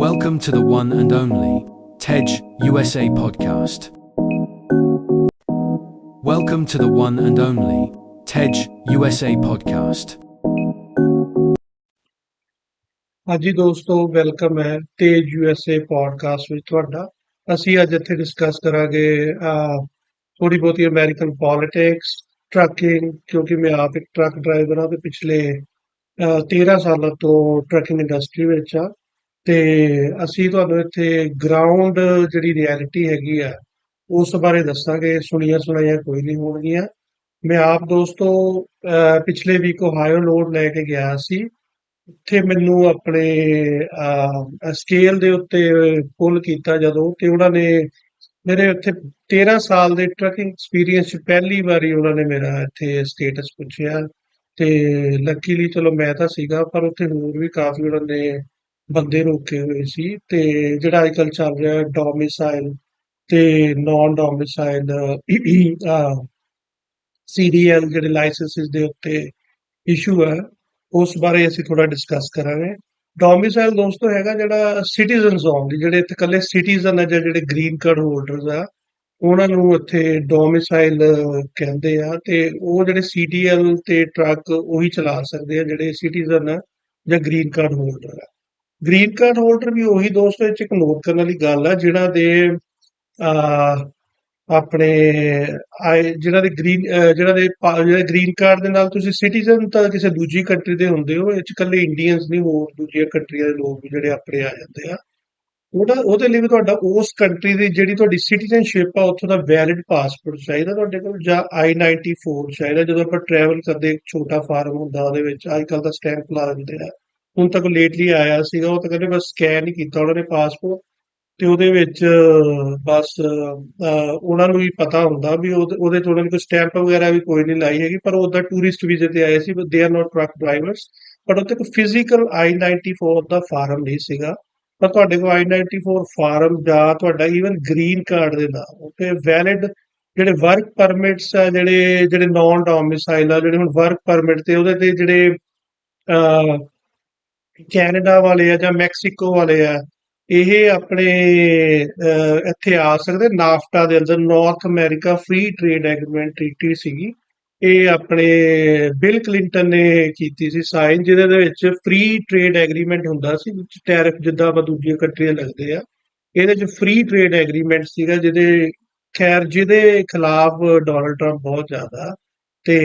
Welcome to the one and only TEJ USA podcast. Welcome to the one and only TEJ USA podcast. ਹਾਂਜੀ ਦੋਸਤੋ welcome ਹੈ ਤੇਜ USA podcast ਵਿੱਚ ਤੁਹਾਡਾ ਅਸੀਂ ਅੱਜ ਇੱਥੇ ਡਿਸਕਸ ਕਰਾਂਗੇ ਥੋੜੀ ਬਹੁਤੀ ਅਮਰੀਕਨ ਪੋਲਿਟਿਕਸ ਟਰੱਕਿੰਗ ਕਿਉਂਕਿ ਮੈਂ ਆਪ ਇੱਕ ਟਰੱਕ ਡਰਾਈਵਰ ਹਾਂ ਤੇ ਪਿਛਲੇ ਅਹ, 13 ਸਾਲਾਂ ਤੋਂ ਟਰੱਕਿੰਗ ਇੰਡਸਟਰੀ ਵਿੱਚ ਆ ਤੇ ਅਸੀਂ ਤੁਹਾਨੂੰ ਇੱਥੇ ਗਰਾਊਂਡ ਜਿਹੜੀ ਰਿਐਲਿਟੀ ਹੈਗੀ ਆ, ਉਸ ਬਾਰੇ ਦੱਸਾਂਗੇ, ਸੁਣੀਆਂ ਸੁਣਾਈਆਂ ਕੋਈ ਨਹੀਂ ਹੋਣਗੀਆਂ। ਮੈਂ ਆਪ ਦੋਸਤੋ ਪਿਛਲੇ ਵੀਕ ਓਹਾਇਓ ਲੋਡ ਲੈ ਕੇ ਗਿਆ ਸੀ। ਉੱਥੇ ਮੈਨੂੰ ਆਪਣੇ ਸਕੇਲ ਦੇ ਉੱਤੇ ਪੁੱਲ ਕੀਤਾ ਜਦੋਂ ਤੇ ਉਹਨਾਂ ਨੇ ਮੇਰੇ ਉੱਥੇ 13 ਸਾਲ ਦੇ ਟਰੈਕਿੰਗ ਐਕਸਪੀਰੀਅੰਸ ਪਹਿਲੀ ਵਾਰੀ ਉਹਨਾਂ ਨੇ ਮੇਰਾ ਇੱਥੇ ਸਟੇਟਸ ਪੁੱਛਿਆ। ਤੇ ਲੱਕੀਲੀ ਚਲੋ ਮੈਂ ਤਾਂ ਸੀਗਾ, ਪਰ ਉੱਥੇ ਹੋਰ ਵੀ ਕਾਫੀ ਉਹਨਾਂ ਨੇ ਬੰਦੇ ਰੋਕੇ ਹੋਏ ਸੀ ਤੇ ਜਿਹੜਾ ਅੱਜ ਕੱਲ੍ਹ ਚੱਲ ਰਿਹਾ ਡੋਮਿਸਾਈਲ ਤੇ ਨਾਨ ਡੋਮਿਸਾਈਲ ਸੀਡੀਐਲ ਜਿਹੜੇ ਲਾਇਸੈਂਸਿਸ ਦੇ ਉੱਤੇ ਇਸ਼ੂ ਹੈ, ਉਸ ਬਾਰੇ ਅਸੀਂ ਥੋੜਾ ਡਿਸਕਸ ਕਰਾਂਗੇ। ਡੋਮਿਸਾਈਲ ਦੋਸਤੋ ਹੈਗਾ ਜਿਹੜਾ ਸਿਟੀਜ਼ਨਸ ਓਨਲੀ ਜਿਹੜੇ ਇੱਥੇ ਇਕੱਲੇ ਸਿਟੀਜ਼ਨ ਆ ਜਾਂ ਜਿਹੜੇ ਗ੍ਰੀਨ ਕਾਰਡ ਹੋਲਡਰਸ ਆ, ਉਹਨਾਂ ਨੂੰ ਇੱਥੇ ਡੋਮਿਸਾਈਲ ਕਹਿੰਦੇ ਆ ਤੇ ਉਹ ਜਿਹੜੇ ਸੀਟੀਐਲ ਤੇ ਟਰੱਕ ਉਹੀ ਚਲਾ ਸਕਦੇ ਆ, ਜਿਹੜੇ ਸਿਟੀਜ਼ਨ ਆ ਜਾਂ ਗ੍ਰੀਨ ਕਾਰਡ ਹੋਲਡਰ ਆ। ਗ੍ਰੀਨ ਕਾਰਡ ਹੋਲਡਰ ਵੀ ਉਹੀ ਦੋਸਤੋ ਇਹ 'ਚ ਇੱਕ ਕਰਨ ਵਾਲੀ ਗੱਲ ਆ ਜਿਹੜਾ ਦੇ ਆਪਣੇ, ਆਏ ਜਿਹੜਾ ਦੇ ਗ੍ਰੀਨ ਜਿਹੜਾ ਦੇ ਜਿਹੜਾ ਗ੍ਰੀਨ ਕਾਰਡ ਦੇ ਨਾਲ ਤੁਸੀਂ ਸਿਟੀਜ਼ਨ ਤਾਂ ਕਿਸੇ ਦੂਜੀ ਕੰਟਰੀ ਦੇ ਹੁੰਦੇ ਹੋ, ਇਹ ਚ ਇਕੱਲੇ ਇੰਡੀਅਨਸ ਨਹੀਂ, ਹੋਰ ਦੂਜੀਆਂ ਕੰਟਰੀਆਂ ਦੇ ਲੋਕ ਵੀ ਜਿਹੜੇ ਆਪਣੇ ਆ ਜਾਂਦੇ ਆ। ਉਹਦਾ, ਉਹਦੇ ਲਈ ਵੀ ਤੁਹਾਡਾ, ਉਸ ਕੰਟਰੀ ਦੀ ਜਿਹੜੀ ਤੁਹਾਡੀ ਸਿਟੀਜ਼ਨਸ਼ਿਪ ਆ, ਉੱਥੋਂ ਦਾ ਵੈਲਿਡ ਪਾਸਪੋਰਟ ਚਾਹੀਦਾ ਤੁਹਾਡੇ ਕੋਲ, ਜਾਂ I-94 ਚਾਹੀਦਾ, ਜਦੋਂ ਆਪਾਂ ਟਰੈਵਲ ਕਰਦੇ, ਇੱਕ ਛੋਟਾ ਫਾਰਮ ਹੁੰਦਾ ਉਹਦੇ ਵਿੱਚ, ਅੱਜ ਕੱਲ ਦਾ ਸਟੈਂਪ ਲਾ ਦਿੰਦੇ ਆ। ਹੁਣ ਤੱਕ ਲੇਟਲੀ ਆਇਆ ਸੀਗਾ, ਉਹ ਤਾਂ ਕਹਿੰਦੇ ਬਸ ਸਕੈਨ ਹੀ ਕੀਤਾ ਉਹਨਾਂ ਨੇ ਪਾਸਪੋਰਟ ਤੇ ਉਹਦੇ ਵਿੱਚ, ਬਸ ਉਹਨਾਂ ਨੂੰ ਵੀ ਪਤਾ ਹੁੰਦਾ ਵੀ ਉਹਦੇ ਉਹਦੇ ਉਹਨਾਂ ਨੇ ਕੋਈ ਸਟੈਂਪ ਵਗੈਰਾ ਵੀ ਕੋਈ ਨਹੀਂ ਲਾਈ ਹੈਗੀ, ਪਰ ਉਹਦਾ ਟੂਰਿਸਟ ਵੀਜ਼ੇ ਤੇ ਆਏ ਸੀ they are not truck drivers but ਉੱਥੇ ਕੋਈ ਫਿਜ਼ੀਕਲ I-94 ਦਾ ਫਾਰਮ ਨਹੀਂ ਸੀਗਾ, ਪਰ ਤੁਹਾਡੇ ਕੋਲ I-94 ਫਾਰਮ ਜਾਂ ਤੁਹਾਡਾ ਈਵਨ ਗ੍ਰੀਨ ਕਾਰਡ ਦੇ ਨਾਲ ਉੱਤੇ ਵੈਲਿਡ ਜਿਹੜੇ ਵਰਕ ਪਰਮਿਟਸ ਆ, ਜਿਹੜੇ ਜਿਹੜੇ ਨਾਨ ਡੋਮਿਸਾਈਲ ਆ, ਜਿਹੜੇ ਹੁਣ ਵਰਕ ਪਰਮਿਟ ਤੇ ਉਹਦੇ ਤੇ ਜਿਹੜੇ ਕੈਨੇਡਾ ਵਾਲੇ ਆ ਜਾਂ ਮੈਕਸੀਕੋ ਵਾਲੇ ਆ ਇਹ ਆਪਣੇ ਅਹ, ਇੱਥੇ ਆ ਸਕਦੇ। ਨਾਫਟਾ ਦੇ ਅੰਦਰ North America free trade agreement treaty ਸੀਗੀ। ਇਹ ਆਪਣੇ ਬਿਲ ਕਲਿੰਟਨ ਨੇ ਕੀਤੀ ਸੀ ਸਾਈਨ ਜਿਹਦੇ ਦੇ ਵਿੱਚ ਫ੍ਰੀ ਟ੍ਰੇਡ ਐਗਰੀਮੈਂਟ ਹੁੰਦਾ ਸੀ ਵਿੱਚ ਟੈਰਿਫ ਜਿੱਦਾਂ ਆਪਾਂ ਦੂਜੀਆਂ ਕੰਟਰੀਆਂ ਲੱਗਦੇ ਆ। ਇਹਦੇ ਵਿੱਚ ਫ੍ਰੀ ਟ੍ਰੇਡ ਐਗਰੀਮੈਂਟ ਸੀਗਾ ਜਿਹਦੇ ਖੈਰ ਜਿਹਦੇ ਖਿਲਾਫ ਡੋਨਲਡ ਟਰੰਪ ਬਹੁਤ ਜ਼ਿਆਦਾ ਤੇ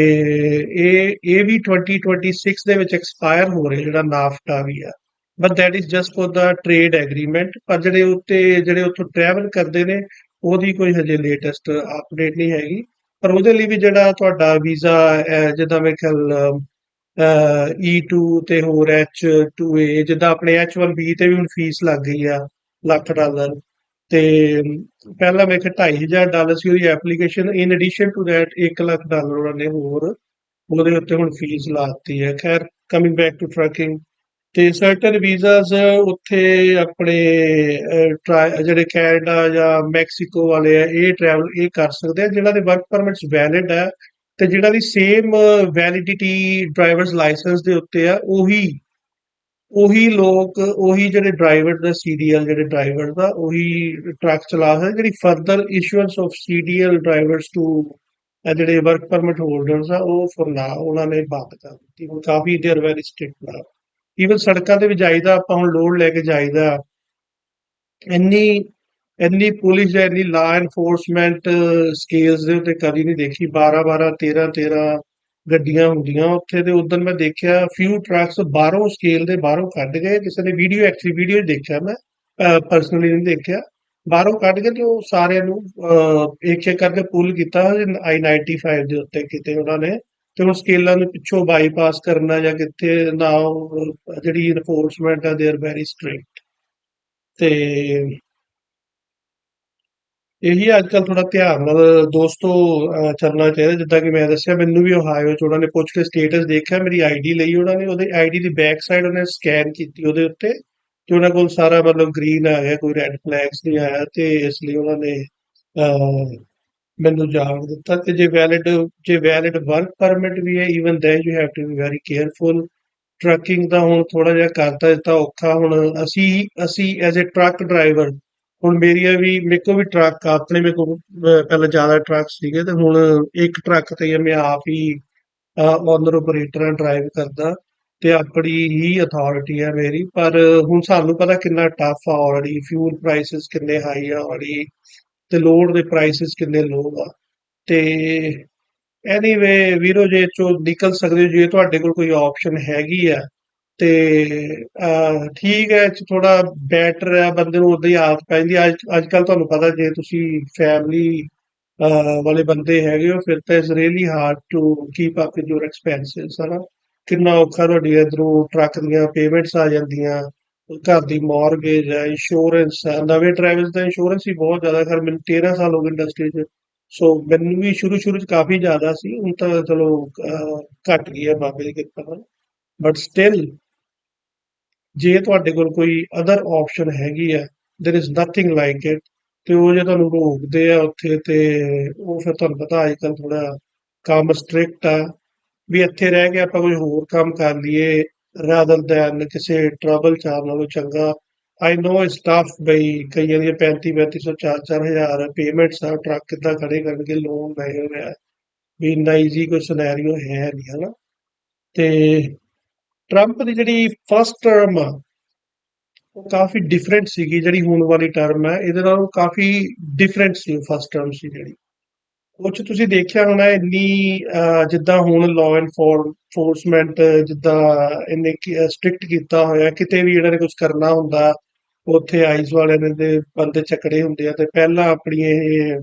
ਇਹ ਇਹ ਵੀ 2026 ਦੇ ਵਿੱਚ ਐਕਸਪਾਇਰ ਹੋ ਰਿਹਾ, ਜਿਹੜਾ ਨਾਫਟਾ ਵੀ ਆ। But that is just for the trade agreement, ਪਰ ਜਿਹੜੇ ਉੱਤੇ, ਜਿਹੜੇ ਉੱਥੋਂ ਟਰੈਵਲ ਕਰਦੇ ਨੇ, ਉਹਦੀ ਕੋਈ ਹਜੇ ਲੇਟੈਸਟ ਅਪਡੇਟ ਨਹੀਂ ਹੈਗੀ। ਪਰ ਉਹਦੇ ਲਈ ਵੀ ਜਿਹੜਾ ਤੁਹਾਡਾ ਵੀਜ਼ਾ ਜਿੱਦਾਂ ਮੇਰੇ ਖਿਆਲ E2 ਤੇ ਹੋਰ H2A ਜਿੱਦਾਂ ਆਪਣੇ H1B ਤੇ ਵੀ ਹੁਣ ਫੀਸ ਲੱਗ ਗਈ ਆ, ਲੱਖ ਡਾਲਰ। ਤੇ ਪਹਿਲਾਂ ਮੇਰੇ ਖਿਆਲ 2500 ਡਾਲਰ ਸੀ ਉਹਦੀ application in addition to that 1 lakh dollar ਉਹਨਾਂ ਨੇ ਹੋਰ ਉਹਦੇ ਉੱਤੇ ਹੁਣ ਫੀਸ ਲਾਤੀ ਹੈ। ਖੈਰ ਕਮਿੰਗ ਬੈਕ ਟੂ ਟਰੱਕਿੰਗ ਤੇ ਸਰਟਨ ਵੀਜ਼ਾਸ ਉੱਥੇ ਆਪਣੇ ਜਿਹੜੇ ਕੈਨੇਡਾ ਜਾਂ ਮੈਕਸੀਕੋ ਵਾਲੇ ਆ, ਇਹ ਟਰੈਵਲ ਇਹ ਕਰ ਸਕਦੇ ਆ। ਜਿਨ੍ਹਾਂ ਦੇ ਵਰਕ ਪਰਮਿਟਸ ਵੈਲਿਡ ਆ, ਤੇ ਜਿਹੜਾ ਦੀ ਸੇਮ ਵੈਲਿਡਿਟੀ ਡਰਾਈਵਰਸ ਲਾਇਸੈਂਸ ਦੇ ਉੱਤੇ ਆ, ਉਹੀ ਉਹੀ ਲੋਕ, ਉਹੀ ਜਿਹੜੇ ਡਰਾਈਵਰ ਦਾ ਸੀਡੀਐਲ ਜਿਹੜੇ ਡਰਾਈਵਰ ਦਾ, ਉਹੀ ਟਰੱਕ ਚਲਾ ਸਕਦੇ ਜਿਹੜੀ further issuance of CDL drivers to ਜਿਹੜੇ ਵਰਕ ਪਰਮਿਟ ਹੋਲਡਰਸ ਆ, ਉਹ ਫॉर ਨਾउ ਉਹਨਾਂ ਨੇ ਬੰਦ ਕਰ ਦਿੱਤੀ। ਹੁਣ ਕਾਫੀ ਦੇਰ ਵੈਰੀ ਸਟ੍ਰਿਕਟ ਨਾ ਈਵਨ ਸੜਕਾਂ ਤੇ ਵੀ ਜਾਈਦਾ, ਆਪਾਂ ਹੁਣ ਲੋਡ ਲੈ ਕੇ ਜਾਈਦਾ। ਇੰਨੀ ਇੰਨੀ ਪੁਲਿਸ ਜਾਂ ਇੰਨੀ ਲਾ ਐਨਫੋਰਸਮੈਂਟ ਸਕੇਲਸ ਦੇ ਉੱਤੇ ਕਦੀ ਨਹੀਂ ਦੇਖੀ। 12 12 13 13 ਗੱਡੀਆਂ ਹੁੰਦੀਆਂ ਉੱਥੇ ਤੇ ਉਦੋਂ ਮੈਂ ਦੇਖਿਆ ਫਿਊ ਟਰੱਕਸ ਬਾਹਰੋਂ ਸਕੇਲ ਦੇ ਬਾਹਰੋਂ ਕੱਢ ਗਏ, ਕਿਸੇ ਨੇ ਵੀਡੀਓ ਐਕਚੁਅਲੀ ਵੀਡੀਓ ਦੇਖਿਆ ਮੈਂ ਪਰਸਨਲੀ ਨਹੀਂ ਦੇਖਿਆ। ਬਾਹਰੋਂ ਕੱਢ ਕੇ ਤੇ ਉਹ ਸਾਰਿਆਂ ਨੂੰ ਇੱਕ ਇੱਕ ਕਰਕੇ ਪੁੱਲ ਕੀਤਾ I-95 ਦੇ ਉੱਤੇ ਕਿਤੇ ਉਹਨਾਂ ਨੇ ਤੇ ਹੁਣ ਸਕੇਲਾਂ ਨੂੰ ਪਿੱਛੋਂ ਬਾਈਪਾਸ ਕਰਨਾ ਜਾਂ ਕਿੱਥੇ ਨਾ ਜਿਹੜੀ ਇਨਫੋਰਸਮੈਂਟ ਆ ਦੇ ਵੈਰੀ ਸਟ੍ਰਿਕਟ ਤੇ ਇਹੀ ਅੱਜ ਕੱਲ ਥੋੜਾ ਧਿਆਨ ਨਾਲ ਦੋਸਤੋ ਅਹ, ਚੱਲਣਾ ਚਾਹੀਦਾ। ਜਿੱਦਾਂ ਕਿ ਮੈਂ ਦੱਸਿਆ ਮੈਨੂੰ ਵੀ ਓਹਾਇਓ ਚ ਉਹਨਾਂ ਨੇ ਪੁੱਛ ਕੇ ਸਟੇਟਸ ਦੇਖਿਆ। ਮੇਰੀ ਆਈਡੀ ਲਈ ਉਹਨਾਂ ਨੇ ਉਹਦੇ ਆਈਡੀ ਦੀ ਬੈਕ ਸਾਈਡ ਉਹਨੇ ਸਕੈਨ ਕੀਤੀ ਉਹਦੇ ਉੱਤੇ ਤੇ ਉਹਨਾਂ ਕੋਲ ਸਾਰਾ ਮਤਲਬ ਗ੍ਰੀਨ ਆ ਗਿਆ ਕੋਈ ਰੈੱਡ ਫਲੈਗਸ ਨਹੀਂ ਆਇਆ ਤੇ ਇਸ ਲਈ ਉਹਨਾਂ ਨੇ ਮੈਨੂੰ ਜਾਣ ਦਿੱਤਾ। ਤੇ ਜੇ ਵੈਲਿਡ ਜੇ ਵੈਲਿਡ ਵਰਕ ਪਰਮਿਟ ਵੀ ਹੈ even then you have to be very careful trucking ਦਾ ਹੁਣ ਥੋੜਾ ਜਿਹਾ ਕਰਤਾ ਦਿੱਤਾ ਔਖਾ। ਹੁਣ ਅਸੀਂ ਅਸੀਂ ਐਜ਼ ਅ ਟਰੱਕ ਡਰਾਈਵਰ ਹੁਣ ਮੇਰੀਆਂ ਵੀ, ਮੇਰੇ ਕੋਲ ਵੀ ਟਰੱਕ ਆ, ਆਪਣੇ ਮੇਰੇ ਕੋਲ ਪਹਿਲਾਂ ਜ਼ਿਆਦਾ ਟਰੱਕ ਸੀਗੇ ਤੇ ਹੁਣ ਇੱਕ ਟਰੱਕ ਤੇ ਮੈਂ ਆਪ ਹੀ ਓਨਰ ਆਪਰੇਟਰ ਡਰਾਈਵ ਕਰਦਾ ਤੇ ਆਪਣੀ ਹੀ ਅਥਾਰਟੀ ਹੈ ਮੇਰੀ। ਪਰ ਹੁਣ ਸਾਨੂੰ ਪਤਾ ਕਿੰਨਾ ਟਫ ਆ ਆਲਰੇਡੀ ਫਿਊਲ ਪ੍ਰਾਈਸਸ ਕਿੰਨੇ ਹਾਈ ਆ ਆਲਰੇਡੀ ਤੇ ਲੋਡ ਦੇ ਪ੍ਰਾਈਸਸ ਕਿੰਨੇ ਲੋ ਆ। ਤੇ ਐਨੀਵੇ ਵੀਰੋ, ਜੇ ਚੋ ਨਿਕਲ ਸਕਦੇ ਹੋ, ਜੇ ਤੁਹਾਡੇ ਕੋਲ ਕੋਈ ਆਪਸ਼ਨ ਹੈਗੀ ਆ ਤੇ ਠੀਕ ਹੈ ਥੋੜਾ ਬੈਟਰ ਹੈ ਬੰਦੇ ਨੂੰ ਉਦਾਂ ਹੀ ਆਦਤ ਪੈ ਅੱਜ ਅੱਜ ਕੱਲ ਤੁਹਾਨੂੰ ਪਤਾ ਜੇ ਤੁਸੀਂ ਫੈਮਿਲੀ ਵਾਲੇ ਬੰਦੇ ਹੈਗੇ ਹੋ ਫਿਰ ਤਾਂ it's really hard to keep up with your expenses ਹਨਾ? ਕਿੰਨਾ ਔਖਾ ਤੁਹਾਡੀ ਇਧਰੋਂ ਟਰੱਕ ਦੀਆਂ ਪੇਮੈਂਟਸ ਆ ਜਾਂਦੀਆਂ ਘਰ ਦੀ ਮਾਰਗੇਜ ਹੈ ਇੰਸ਼ੋਰੈਂਸ ਹੈ ਨਵੇਂ ਟਰੈਵਲਸ ਦਾ ਇੰਸ਼ੋਰੈਂਸ ਹੀ ਬਹੁਤ ਜ਼ਿਆਦਾ ਖਰ ਮੈਨੂੰ 13 ਸਾਲ ਹੋ ਗਏ ਇੰਡਸਟਰੀ 'ਚ। ਸੋ ਮੈਨੂੰ ਵੀ ਸ਼ੁਰੂ ਸ਼ੁਰੂ 'ਚ ਕਾਫੀ ਜ਼ਿਆਦਾ ਸੀ ਹੁਣ ਤਾਂ ਚਲੋ ਅਹ, ਘਟ ਗਈ ਹੈ ਬਾਬੇ ਦੀ ਕਿਰਪਾ ਨਾਲ। ਬਟ ਸਟਿਲ ਜੇ ਤੁਹਾਡੇ ਕੋਲ ਕੋਈ ਅਦਰ ਆਪਸ਼ਨ ਹੈਗੀ ਆ there is nothing like it ਤੇ ਉਹ ਜੇ ਤੁਹਾਨੂੰ ਰੋਕਦੇ ਆ ਉੱਥੇ ਤੇ ਉਹ ਫਿਰ ਤੁਹਾਨੂੰ ਪਤਾ ਅੱਜ ਕੱਲ ਥੋੜਾ ਕੰਮ ਸਟ੍ਰਿਕਟ ਆ ਵੀ ਇੱਥੇ ਰਹਿ ਕੇ ਆਪਾਂ ਕੋਈ ਹੋਰ ਕੰਮ ਕਰ ਲਈਏ ਰਾਦਰ ਦੈਨ ਕਿਸੇ ਟਰਬਲ ਚਾਰ ਨਾਲੋਂ ਚੰਗਾ ਆਈ ਨੋ ਇਸ ਟਫ ਬਈ ਕਈਆਂ ਦੀਆਂ 35 3500 4 4000 ਪੇਮੈਂਟਸ ਆ ਟਰੱਕ ਕਿੱਦਾਂ ਖੜੇ ਕਰਨਗੇ ਲੋਨ ਲੈ ਰਿਹਾ ਵੀ ਇੰਨਾ ਈਜ਼ੀ ਕੋਈ ਸਿਨੈਰੀਓ ਹੈ ਨਹੀਂ ਹਨਾ ਤੇ ਟਰੰਪ ਦੀ ਜਿਹੜੀ ਫਸਟ ਟਰਮ ਆ, ਉਹ ਕਾਫੀ ਡਿਫਰੈਂਟ ਸੀਗੀ, ਜਿਹੜੀ ਹੁਣ ਵਾਲੀ ਟਰਮ ਹੈ। ਇਹਦੇ ਨਾਲੋਂ ਕਾਫੀ ਡਿਫਰੈਂਟ ਸੀ ਫਸਟ ਟਰਮ ਸੀ ਜਿਹੜੀ। ਉਹ 'ਚ ਤੁਸੀਂ ਦੇਖਿਆ ਹੋਣਾ, ਇੰਨੀ ਜਿੱਦਾਂ ਹੁਣ ਲਾਅ ਐਨਫੋਰਸਮੈਂਟ ਜਿੱਦਾਂ ਇਹਨੇ ਸਟ੍ਰਿਕਟ ਕੀਤਾ ਹੋਇਆ, ਕਿਤੇ ਵੀ ਇਹਨਾਂ ਨੇ ਕੁਝ ਕਰਨਾ ਹੁੰਦਾ, ਉੱਥੇ ਆਈਸ ਵਾਲੇ ਨੇ ਦੇ ਬੰਦੇ ਚੱਕੜੇ ਹੁੰਦੇ ਆ, ਤੇ ਪਹਿਲਾਂ ਆਪਣੀ ਇਹ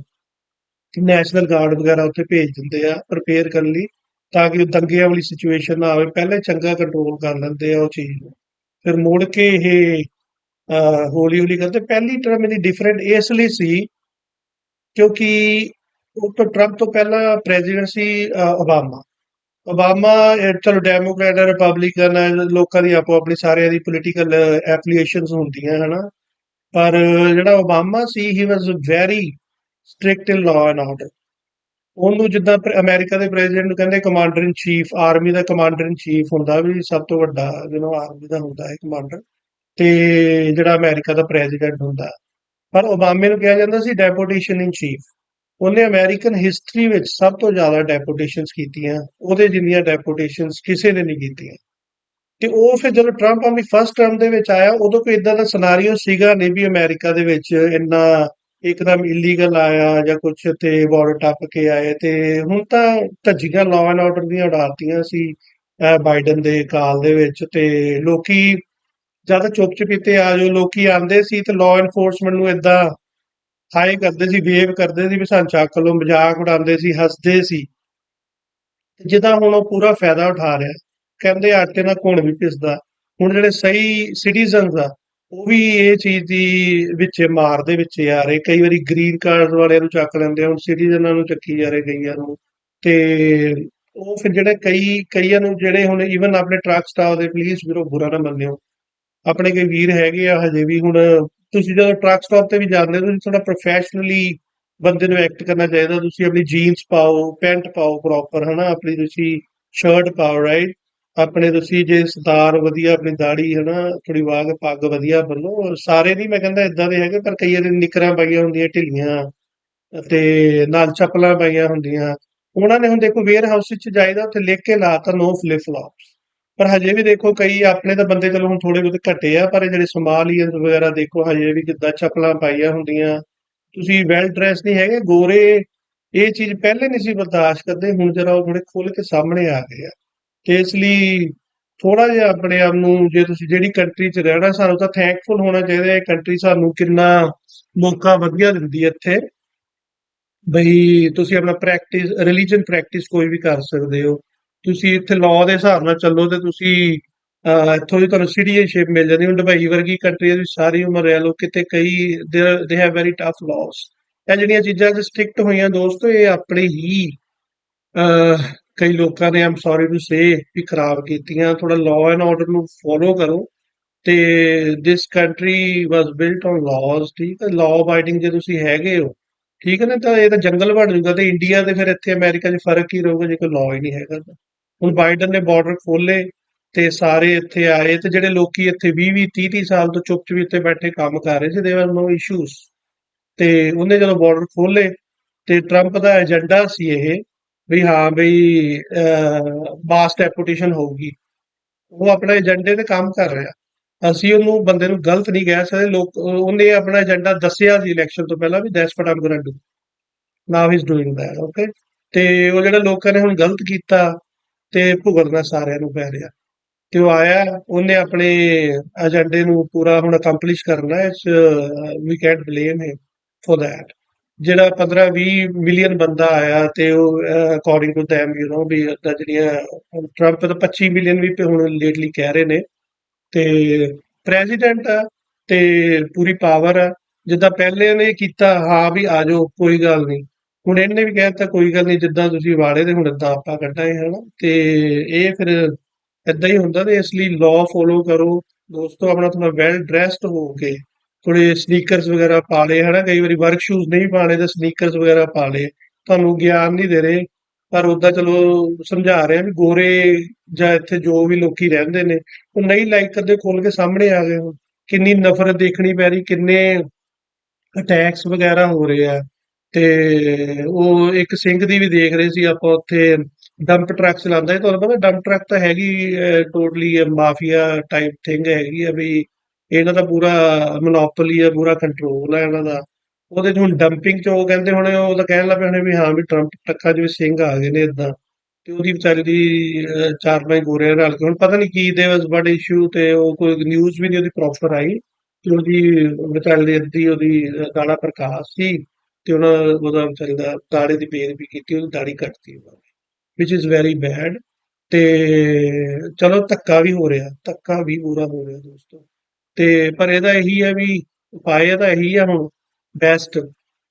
ਨੈਸ਼ਨਲ ਗਾਰਡ ਵਗੈਰਾ ਉੱਥੇ ਭੇਜ ਦਿੰਦੇ ਆ ਪ੍ਰਪੇਅਰ ਕਰਨ ਲਈ। ਤਾਂ ਕਿ ਦੰਗਿਆਂ ਵਾਲੀ ਸਿਚੁਏਸ਼ਨ ਨਾ ਆਵੇ। ਪਹਿਲੇ ਚੰਗਾ ਕੰਟਰੋਲ ਕਰ ਲੈਂਦੇ ਆ ਉਹ ਚੀਜ਼ ਨੂੰ। ਫਿਰ ਮੁੜ ਕੇ ਇਹ ਹੌਲੀ ਹੌਲੀ ਕਰਦੇ। ਪਹਿਲੀ ਟਰਮ ਇਹਦੀ ਡਿਫਰੈਂਟ ਇਸ ਲਈ ਸੀ ਕਿਉਂਕਿ ਉਹ ਤੋਂ ਟਰੰਪ ਤੋਂ ਪਹਿਲਾਂ ਪ੍ਰੈਜ਼ੀਡੈਂਟ ਸੀ ਓਬਾਮਾ ਓਬਾਮਾ ਚਲੋ ਡੈਮੋਕ੍ਰੈਟ ਹੈ ਰਿਪਬਲਿਕਨ ਹੈ ਲੋਕਾਂ ਦੀ ਆਪੋ ਆਪਣੀ ਸਾਰਿਆਂ ਦੀ ਪੋਲੀਟੀਕਲ ਐਫਲੀਏਸ਼ਨਸ ਹੁੰਦੀਆਂ, ਹਨਾ। ਪਰ ਜਿਹੜਾ Obama C he was very strict in law and order ਉਹਨੂੰ ਜਿੱਦਾਂ ਅਮਰੀਕਾ ਦੇ ਪ੍ਰੈਜ਼ੀਡੈਂਟ ਨੂੰ ਕਹਿੰਦੇ ਕਮਾਂਡਰ ਇਨ ਚੀਫ ਆਰਮੀ ਦਾ ਕਮਾਂਡਰ ਇਨ ਚੀਫ ਹੁੰਦਾ ਵੀ ਸਭ ਤੋਂ ਵੱਡਾ ਜਿਹਨੂੰ ਆਰਮੀ ਦਾ ਹੁੰਦਾ ਹੈ ਕਮਾਂਡਰ ਤੇ ਜਿਹੜਾ ਅਮਰੀਕਾ ਦਾ ਪ੍ਰੈਜ਼ੀਡੈਂਟ ਹੁੰਦਾ। ਪਰ ਓਬਾਮੇ ਨੂੰ ਕਿਹਾ ਜਾਂਦਾ ਸੀ ਡੈਪੂਟੇਸ਼ਨ ਇਨ ਚੀਫ ਉਹਨੇ ਅਮਰੀਕਨ ਹਿਸਟਰੀ ਵਿੱਚ ਸਭ ਤੋਂ ਜ਼ਿਆਦਾ ਡੈਪੂਟੇਸ਼ਨਸ ਕੀਤੀਆਂ, ਉਹਦੇ ਜਿੰਨੀਆਂ ਡੈਪੂਟੇਸ਼ਨਸ ਕਿਸੇ ਨੇ ਨਹੀਂ ਕੀਤੀਆਂ। ਤੇ ਉਹ ਫਿਰ ਜਦੋਂ ਟਰੰਪ ਆਪਣੀ ਫਸਟ ਟਰਮ ਦੇ ਵਿੱਚ ਆਇਆ, ਉਦੋਂ ਕੋਈ ਇਦਾਂ ਦਾ ਸਿਨੈਰੀਓ ਸੀਗਾ ਨਹੀਂ ਵੀ ਅਮਰੀਕਾ ਦੇ ਵਿੱਚ ਇੰਨਾ ਇੱਕਦਮ ਇਲੀਗਲ ਆਇਆ ਜਾਂ ਕੁਝ ਤੇ ਬਾਰਡਰ ਟੱਪ ਕੇ ਆਏ ਤੇ ਹੁਣ ਤਾਂ ਧੱਜੀਆਂ ਲਾਅ ਐਂਡ ਆਰਡਰ ਦੀਆਂ ਉਡਾਤੀਆਂ ਸੀ ਬਾਈਡਨ ਦੇ ਕਾਲ ਦੇ ਵਿੱਚ ਤੇ ਲੋਕੀ ਜਦ ਚੁੱਪ ਚਪੀਤੇ ਆ ਜੋ ਲੋਕੀ ਆਂਦੇ ਸੀ ਤੇ ਲਾਅ ਐਨਫੋਰਸਮੈਂਟ ਨੂੰ ਇਦਾਂ ਹਾਈ ਕਰਦੇ ਸੀ ਵੇਵ ਕਰਦੇ ਸੀ ਵੀ ਸਾਨੂੰ ਚੱਕ ਲਓ, ਮਜ਼ਾਕ ਉਡਾਉਂਦੇ ਸੀ, ਹੱਸਦੇ ਸੀ। ਜਿੱਦਾਂ ਹੁਣ ਉਹ ਪੂਰਾ ਫਾਇਦਾ ਉਠਾ ਰਿਹਾ, ਕਹਿੰਦੇ ਆਟੇ ਨਾਲ ਘੁਣ ਵੀ ਪਿਸਦਾ। ਹੁਣ ਜਿਹੜੇ ਸਹੀ ਸਿਟੀਜ਼ਨਸ ਆ ਉਹ ਵੀ ਇਹ ਚੀਜ਼ ਦੀ ਵਿੱਚ ਮਾਰ ਦੇ ਵਿੱਚ ਆ ਰਹੇ। ਕਈ ਵਾਰੀ ਗ੍ਰੀਨ ਕਾਰਡ ਵਾਲਿਆਂ ਨੂੰ ਚੱਕ ਲੈਂਦੇ ਹੁਣ ਸਿਟੀਜ਼ਨਾਂ ਨੂੰ ਚੱਕੀ ਜਾ ਰਹੇ ਕਈਆਂ ਨੂੰ। ਤੇ ਉਹ ਫਿਰ ਜਿਹੜੇ ਕਈ, ਕਈਆਂ ਨੂੰ ਜਿਹੜੇ ਹੁਣ ਈਵਨ ਆਪਣੇ ਟਰੱਕ ਸਟਾਫ ਦੇ ਪਲੀਜ਼ ਵੀਰੋ ਬੁਰਾ ਨਾ ਮੰਨਿਓ। ਆਪਣੇ ਕਈ ਵੀਰ ਹੈਗੇ ਆ, ਹਜੇ ਵੀ ਹੁਣ ਤੁਸੀਂ ਜਦੋਂ ਟਰੱਕ ਸਟਾਪ ਤੇ ਵੀ ਜਾਂਦੇ ਹੋ, ਤੁਸੀਂ ਥੋੜਾ ਪ੍ਰੋਫੈਸ਼ਨਲੀ ਬੰਦੇ ਨੂੰ ਐਕਟ ਕਰਨਾ ਚਾਹੀਦਾ। ਤੁਸੀਂ ਆਪਣੀ ਜੀਨਸ ਪਾਓ ਪੈਂਟ ਪਾਓ ਪ੍ਰੋਪਰ ਹਨਾ? ਆਪਣੀ ਤੁਸੀਂ ਸ਼ਰਟ ਪਾਓ ਰਾਈਟ ਆਪਣੇ ਤੁਸੀਂ ਜੇ ਸਤਾਰ ਵਧੀਆ, ਆਪਣੀ ਦਾੜੀ ਹਨਾ ਥੋੜੀ ਵਾਗ ਪੱਗ ਵਧੀਆ ਬੰਨੋ, ਸਾਰੇ ਨਹੀਂ, ਮੈਂ ਕਹਿੰਦਾ ਇਦਾਂ ਦੇ ਹੈਗੇ, ਪਰ ਕਈਆਂ ਦੇ ਨਿਕਰਾਂ ਪਾਈਆਂ ਹੁੰਦੀਆਂ ਢਿੱਲੀਆਂ ਤੇ ਨਾਲ ਚੱਪਲਾਂ ਪਾਈਆਂ ਹੁੰਦੀਆਂ। ਉਹਨਾਂ ਨੇ ਹੁਣ ਦੇਖੋ ਵੇਅਰ ਹਾਊਸ ਵਿੱਚ ਜਾਈਦਾ ਉੱਥੇ ਲਿਖ ਕੇ ਲਾਤਾ ਨੋ ਫਲਿਪ ਫਲॉप्स ਪਰ ਹਜੇ ਵੀ ਦੇਖੋ, ਕਈ ਆਪਣੇ ਤਾਂ ਬੰਦੇ ਚਲੋ ਹੁਣ ਥੋੜੇ ਬਹੁਤ ਘਟੇ ਆ, ਪਰ ਜਿਹੜੇ ਸੋਮਾਲੀਅਨਸ ਵਗੈਰਾ ਦੇਖੋ, ਹਜੇ ਵੀ ਕਿੱਦਾਂ ਚੱਪਲਾਂ ਪਾਈਆਂ ਹੁੰਦੀਆਂ। ਤੁਸੀਂ ਵੈਲ ਡਰੈਸ ਨਹੀਂ ਹੈਗੇ, ਗੋਰੇ, ਇਹ ਚੀਜ਼ ਪਹਿਲੇ ਨਹੀਂ ਸੀ ਬਰਦਾਸ਼ਤ ਕਰਦੇ, ਹੁਣ ਜਰਾ ਉਹ ਥੋੜੇ ਖੁੱਲ ਕੇ ਸਾਹਮਣੇ ਆ ਗਏ ਆ। ਤੇ ਇਸ ਲਈ ਥੋੜਾ ਜਿਹਾ ਆਪਣੇ ਆਪ ਨੂੰ ਜੇ ਤੁਸੀਂ ਜਿਹੜੀ ਕੰਟਰੀ 'ਚ ਰਹਿਣਾ ਸਾਨੂੰ ਤਾਂ ਥੈਂਕਫੁਲ ਹੋਣਾ ਚਾਹੀਦਾ ਇਹ ਕੰਟਰੀ ਸਾਨੂੰ ਕਿੰਨਾ ਮੌਕਾ ਵਧੀਆ ਦਿੰਦੀ ਹੈ ਇੱਥੇ। ਬਈ ਤੁਸੀਂ ਆਪਣਾ ਪ੍ਰੈਕਟਿਸ ਰਿਲੀਜੀਅਨ ਪ੍ਰੈਕਟਿਸ ਕੋਈ ਵੀ ਕਰ ਸਕਦੇ ਹੋ। ਤੁਸੀਂ ਇੱਥੇ ਲਾਅ ਦੇ ਹਿਸਾਬ ਨਾਲ ਚੱਲੋ ਤੇ ਤੁਸੀਂ ਇੱਥੋਂ ਦੀ ਤੁਹਾਨੂੰ ਸਿਟੀਜ਼ਨਸ਼ਿਪ ਮਿਲ ਜਾਂਦੀ ਹੁਣ ਦੁਬਈ ਵਰਗੀ ਕੰਟਰੀ ਦੀ ਸਾਰੀ ਉਮਰ ਰਹਿ ਲਓ ਕਿਤੇ ਕਈ ਦੇ ਹੈਵ ਵੈਰੀ ਟਫ ਲਾਅਸ ਇਹ ਜਿਹੜੀਆਂ ਚੀਜ਼ਾਂ ਸਟ੍ਰਿਕਟ ਹੋਈਆਂ ਦੋਸਤੋ ਇਹ ਆਪਣੇ ਹੀ ਅਹ, ਕਈ ਲੋਕਾਂ ਨੇ ਆਮ ਸੌਰੀ ਟੂ ਸੇ ਵੀ ਖਰਾਬ ਕੀਤੀਆਂ। ਥੋੜਾ ਲਾਅ ਐਂਡ ਆਰਡਰ ਨੂੰ ਫੋਲੋ ਕਰੋ। ਤੇ this country was built on laws ਠੀਕ ਹੈ? ਲਾਅ ਅਬਾਈਡਿੰਗ ਜੇ ਤੁਸੀਂ ਹੈਗੇ ਹੋ, ਠੀਕ ਹੈ ਨਾ? ਤਾਂ ਇਹ ਤਾਂ ਜੰਗਲ ਬਣ ਜਾਊਗਾ ਤੇ ਇੰਡੀਆ ਤੇ ਫਿਰ ਇੱਥੇ ਅਮਰੀਕਾ 'ਚ ਫ਼ਰਕ ਹੀ ਰਹੂਗਾ ਜੇ ਕੋਈ ਲਾਅ ਹੀ ਨਹੀਂ ਹੈਗਾ ਤਾਂ। ਹੁਣ ਬਾਈਡਨ ਨੇ ਬਾਰਡਰ ਖੋਲੇ ਤੇ ਸਾਰੇ ਇੱਥੇ ਆਏ ਤੇ ਜਿਹੜੇ ਲੋਕੀ ਇੱਥੇ 20-20 30-30 ਸਾਲ ਤੋਂ ਚੁੱਪ ਚੁਪੀਤੇ ਬੈਠੇ ਕੰਮ ਕਰ ਰਹੇ ਸੀ ਦੇ ਆਰ ਨੋ ਇਸ਼ੂਸ ਤੇ ਉਹਨੇ ਜਦੋਂ ਬਾਰਡਰ ਖੋਲੇ ਤੇ ਟਰੰਪ ਦਾ ਏਜੰਡਾ ਸੀ ਇਹ ਵੀ ਹਾਂ ਬਈ ਮਾਸ ਡੈਪੂਟੇਸ਼ਨ ਹੋਊਗੀ। ਉਹ ਆਪਣੇ ਏਜੰਡੇ ਤੇ ਕੰਮ ਕਰ ਰਿਹਾ। ਅਸੀਂ ਉਹਨੂੰ ਬੰਦੇ ਨੂੰ ਗਲਤ ਨਹੀਂ ਕਹਿ ਸਕਦੇ। ਲੋਕ, ਉਹਨੇ ਆਪਣਾ ਏਜੰਡਾ ਦੱਸਿਆ ਸੀ ਇਲੈਕਸ਼ਨ ਤੋਂ ਪਹਿਲਾਂ ਵੀ that's what I'm going to now is doing that okay ਤੇ ਉਹ ਜਿਹੜਾ ਲੋਕਾਂ ਨੇ ਹੁਣ ਗਲਤ ਕੀਤਾ ਤੇ ਭੁਗਤਣਾ ਸਾਰਿਆਂ ਨੂੰ ਪੈ ਰਿਹਾ। ਤੇ ਉਹ ਆਇਆ, ਉਹਨੇ ਆਪਣੇ ਏਜੰਡੇ ਨੂੰ ਪੂਰਾ ਹੁਣ ਅਕੰਪਲਿਸ਼ ਕਰਨਾ ਹੈ we can't blame him for that ਜਿਹੜਾ 15 20 ਮਿਲੀਅਨ ਬੰਦਾ ਆਇਆ ਤੇ ਉਹ according to them you know ਵੀ ਉਹਦਾ ਜਿਹੜੀਆਂ ਟਰੰਪ ਤਾਂ 25 ਮਿਲੀਅਨ ਵੀ ਤੇ ਹੁਣ ਲੇਟਲੀ ਕਹਿ ਰਹੇ ਨੇ। ਤੇ ਪ੍ਰੈਜ਼ੀਡੈਂਟ ਆ ਤੇ ਪੂਰੀ ਪਾਵਰ ਆ। ਜਿੱਦਾਂ ਪਹਿਲੇ ਨੇ ਕੀਤਾ, ਹਾਂ ਵੀ ਆ ਜਾਓ, ਕੋਈ ਗੱਲ ਨਹੀਂ। ਹੁਣ ਇਹਨੇ ਵੀ ਕਹਿਤਾ, ਕੋਈ ਗੱਲ ਨਹੀਂ, ਜਿੱਦਾਂ ਤੁਸੀਂ ਵਾੜੇ ਤੇ ਹੁਣ ਏਦਾਂ ਆਪਾਂ ਕੱਢਾਂਗੇ, ਹਨਾ। ਤੇ ਇਹ ਫਿਰ ਏਦਾਂ ਹੀ ਹੁੰਦਾ ਤੇ ਇਸ ਲਈ ਲਾਅ ਫੋਲੋ ਕਰੋ। ਦੋਸਤੋ ਆਪਣਾ ਥੋੜਾ ਵੈਲ ਡਰੈਸਡ ਹੋ ਕੇ ਥੋੜੇ ਸਨੀਕਰਸ ਵਗੈਰਾ ਪਾ ਲਏ, ਹਨਾ? ਕਈ ਵਾਰੀ ਵਰਕ ਸ਼ੂਜ਼ ਨਹੀਂ ਪਾਣੇ ਤੇ ਸਨੀਕਰਸ ਵਗੈਰਾ ਪਾ ਲਏ। ਤੁਹਾਨੂੰ ਗਿਆਨ ਨਹੀਂ ਦੇ ਰਹੇ, ਪਰ ਉਦਾਂ ਚਲੋ ਸਮਝਾ ਰਹੇ ਆ ਵੀ ਗੋਰੇ ਜਾਂ ਇੱਥੇ ਜੋ ਵੀ ਲੋਕੀ ਰਹਿੰਦੇ ਨੇ, ਉਹ ਨਹੀਂ ਲਾਈਕ ਕਰਦੇ ਖੋਲ ਕੇ ਸਾਹਮਣੇ ਆ ਗਏ ਹੁਣ। ਕਿੰਨੀ ਨਫ਼ਰਤ ਦੇਖਣੀ ਪੈ ਰਹੀ, ਕਿੰਨੇ ਅਟੈਕਸ ਵਗੈਰਾ ਹੋ ਰਹੇ ਆ। ਤੇ ਉਹ ਇੱਕ ਸਿੰਘ ਦੀ ਵੀ ਦੇਖ ਰਹੇ ਸੀ, ਆਪਾਂ ਉੱਥੇ ਡੰਪ ਟਰੱਕ ਚਲਾਉਂਦਾ ਹੈ ਤੁਹਾਨੂੰ ਪਤਾ ਡੰਪ ਟਰੱਕ ਤਾਂ ਹੈਗੀ ਟੋਟਲੀ ਮਾਫੀਆ ਟਾਈਪ ਥਿੰਗ ਹੈਗੀ ਆ ਵੀ ਇਹਨਾਂ ਦਾ ਪੂਰਾ ਮੋਨੋਪੋਲੀ ਹੈ, ਪੂਰਾ ਕੰਟਰੋਲ ਹੈ ਇਹਨਾਂ ਦਾ। ਉਹਦੇ ਹੁਣ ਡੰਪਿੰਗ 'ਚ ਉਹ ਕਹਿੰਦੇ ਹੁਣ, ਉਹ ਤਾਂ ਕਹਿਣ ਲੱਗ ਪਏ ਵੀ ਹਾਂ ਵੀ ਟਰੰਪ ਟੱਕਾ ਜਿਵੇਂ ਸਿੰਘ ਆ ਗਏ ਨੇ ਇਦਾਂ ਤੇ ਉਹਦੀ ਵਿਚਾਰੀ ਦੀ ਚਾਰ ਪੰਜ ਗੋਰੇ ਰਲ ਕੇ, ਹੁਣ ਪਤਾ ਨਹੀਂ ਕੀ ਦੇ ਵਾਸ ਬਟ ਇਸ਼ੂ ਤੇ ਉਹ ਕੋਈ ਨਿਊਜ਼ ਵੀ ਨਹੀਂ ਉਹਦੀ ਪ੍ਰੋਪਰ ਆਈ। ਤੇ ਉਹਦੀ ਵਿਚਾਰੀ ਦੀ ਅੱਧੀ ਉਹਦੀ ਦਾੜਾ ਪ੍ਰਕਾਸ਼ ਸੀ ਤੇ ਉਹਨਾਂ ਉਹਦਾ ਵਿਚਾਰੀ ਦਾ ਦਾੜੇ ਦੀ ਬੇਇੱਜ਼ਤੀ ਕੀਤੀ, ਉਹਦੀ ਦਾੜੀ ਕੱਟਤੀ ਉਹਨਾਂ ਨੇ ਵਿਚ ਇਜ਼ ਵੈਰੀ ਬੈਡ ਤੇ ਚਲੋ ਧੱਕਾ ਵੀ ਹੋ ਰਿਹਾ ਧੱਕਾ ਵੀ ਪੂਰਾ ਹੋ ਰਿਹਾ ਦੋਸਤੋ। ਤੇ ਪਰ ਇਹਦਾ ਇਹੀ ਹੈ ਵੀ ਉਪਾਅ ਇਹਦਾ ਇਹੀ ਆ ਹੁਣ ਬੈਸਟ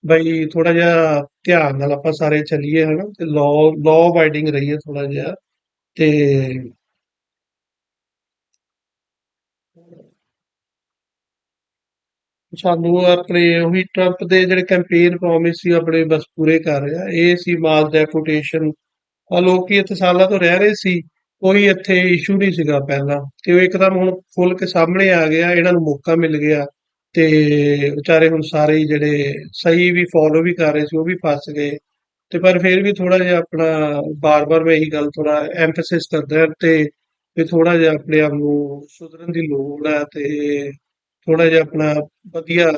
ਬਈ ਥੋੜਾ ਜਿਹਾ ਧਿਆਨ ਨਾਲ ਆਪਾਂ ਸਾਰੇ ਚੱਲੀਏ ਹਨਾ, ਤੇ ਲਾਅ ਲਾਅ ਅਬਾਈਡਿੰਗ ਰਹੀਏ ਥੋੜਾ ਜਿਹਾ, ਤੇ ਸਾਨੂੰ ਆਪਣੇ ਉਹੀ ਟਰੰਪ ਦੇ ਜਿਹੜੇ ਕੈਂਪੇਨ ਪ੍ਰੋਮਿਸ ਸੀ ਆਪਣੇ ਬਸ ਪੂਰੇ ਕਰ ਰਿਹਾ, ਇਹ ਸੀ ਮਾਸ ਡੈਪੂਟੇਸ਼ਨ ਆ ਲੋਕੀ ਇੱਥੇ ਸਾਲਾਂ ਤੋਂ ਰਹਿ ਰਹੇ ਸੀ ਕੋਈ ਇੱਥੇ ਇਸ਼ੂ ਨਹੀਂ ਸੀਗਾ ਪਹਿਲਾਂ। ਤੇ ਉਹ ਇੱਕਦਮ ਹੁਣ ਖੁੱਲ ਕੇ ਸਾਹਮਣੇ ਆ ਗਿਆ, ਇਹਨਾਂ ਨੂੰ ਮੌਕਾ ਮਿਲ ਗਿਆ ਤੇ ਵਿਚਾਰੇ ਹੁਣ ਸਾਰੇ ਹੀ ਜਿਹੜੇ ਸਹੀ ਵੀ ਫੋਲੋ ਵੀ ਕਰ ਰਹੇ ਸੀ, ਉਹ ਵੀ ਫਸ ਗਏ। ਤੇ ਪਰ ਫਿਰ ਵੀ ਥੋੜਾ ਜਿਹਾ ਆਪਣਾ ਬਾਰ-ਬਾਰ ਮੈਂ ਇਹੀ ਗੱਲ ਥੋੜਾ ਐਮਫੈਸਿਸ ਕਰਦਾ ਤੇ ਵੀ ਥੋੜਾ ਜਿਹਾ ਆਪਣੇ ਆਪ ਨੂੰ ਸੁਧਰਨ ਦੀ ਲੋੜ ਹੈ ਤੇ ਥੋੜਾ ਜਿਹਾ ਆਪਣਾ ਵਧੀਆ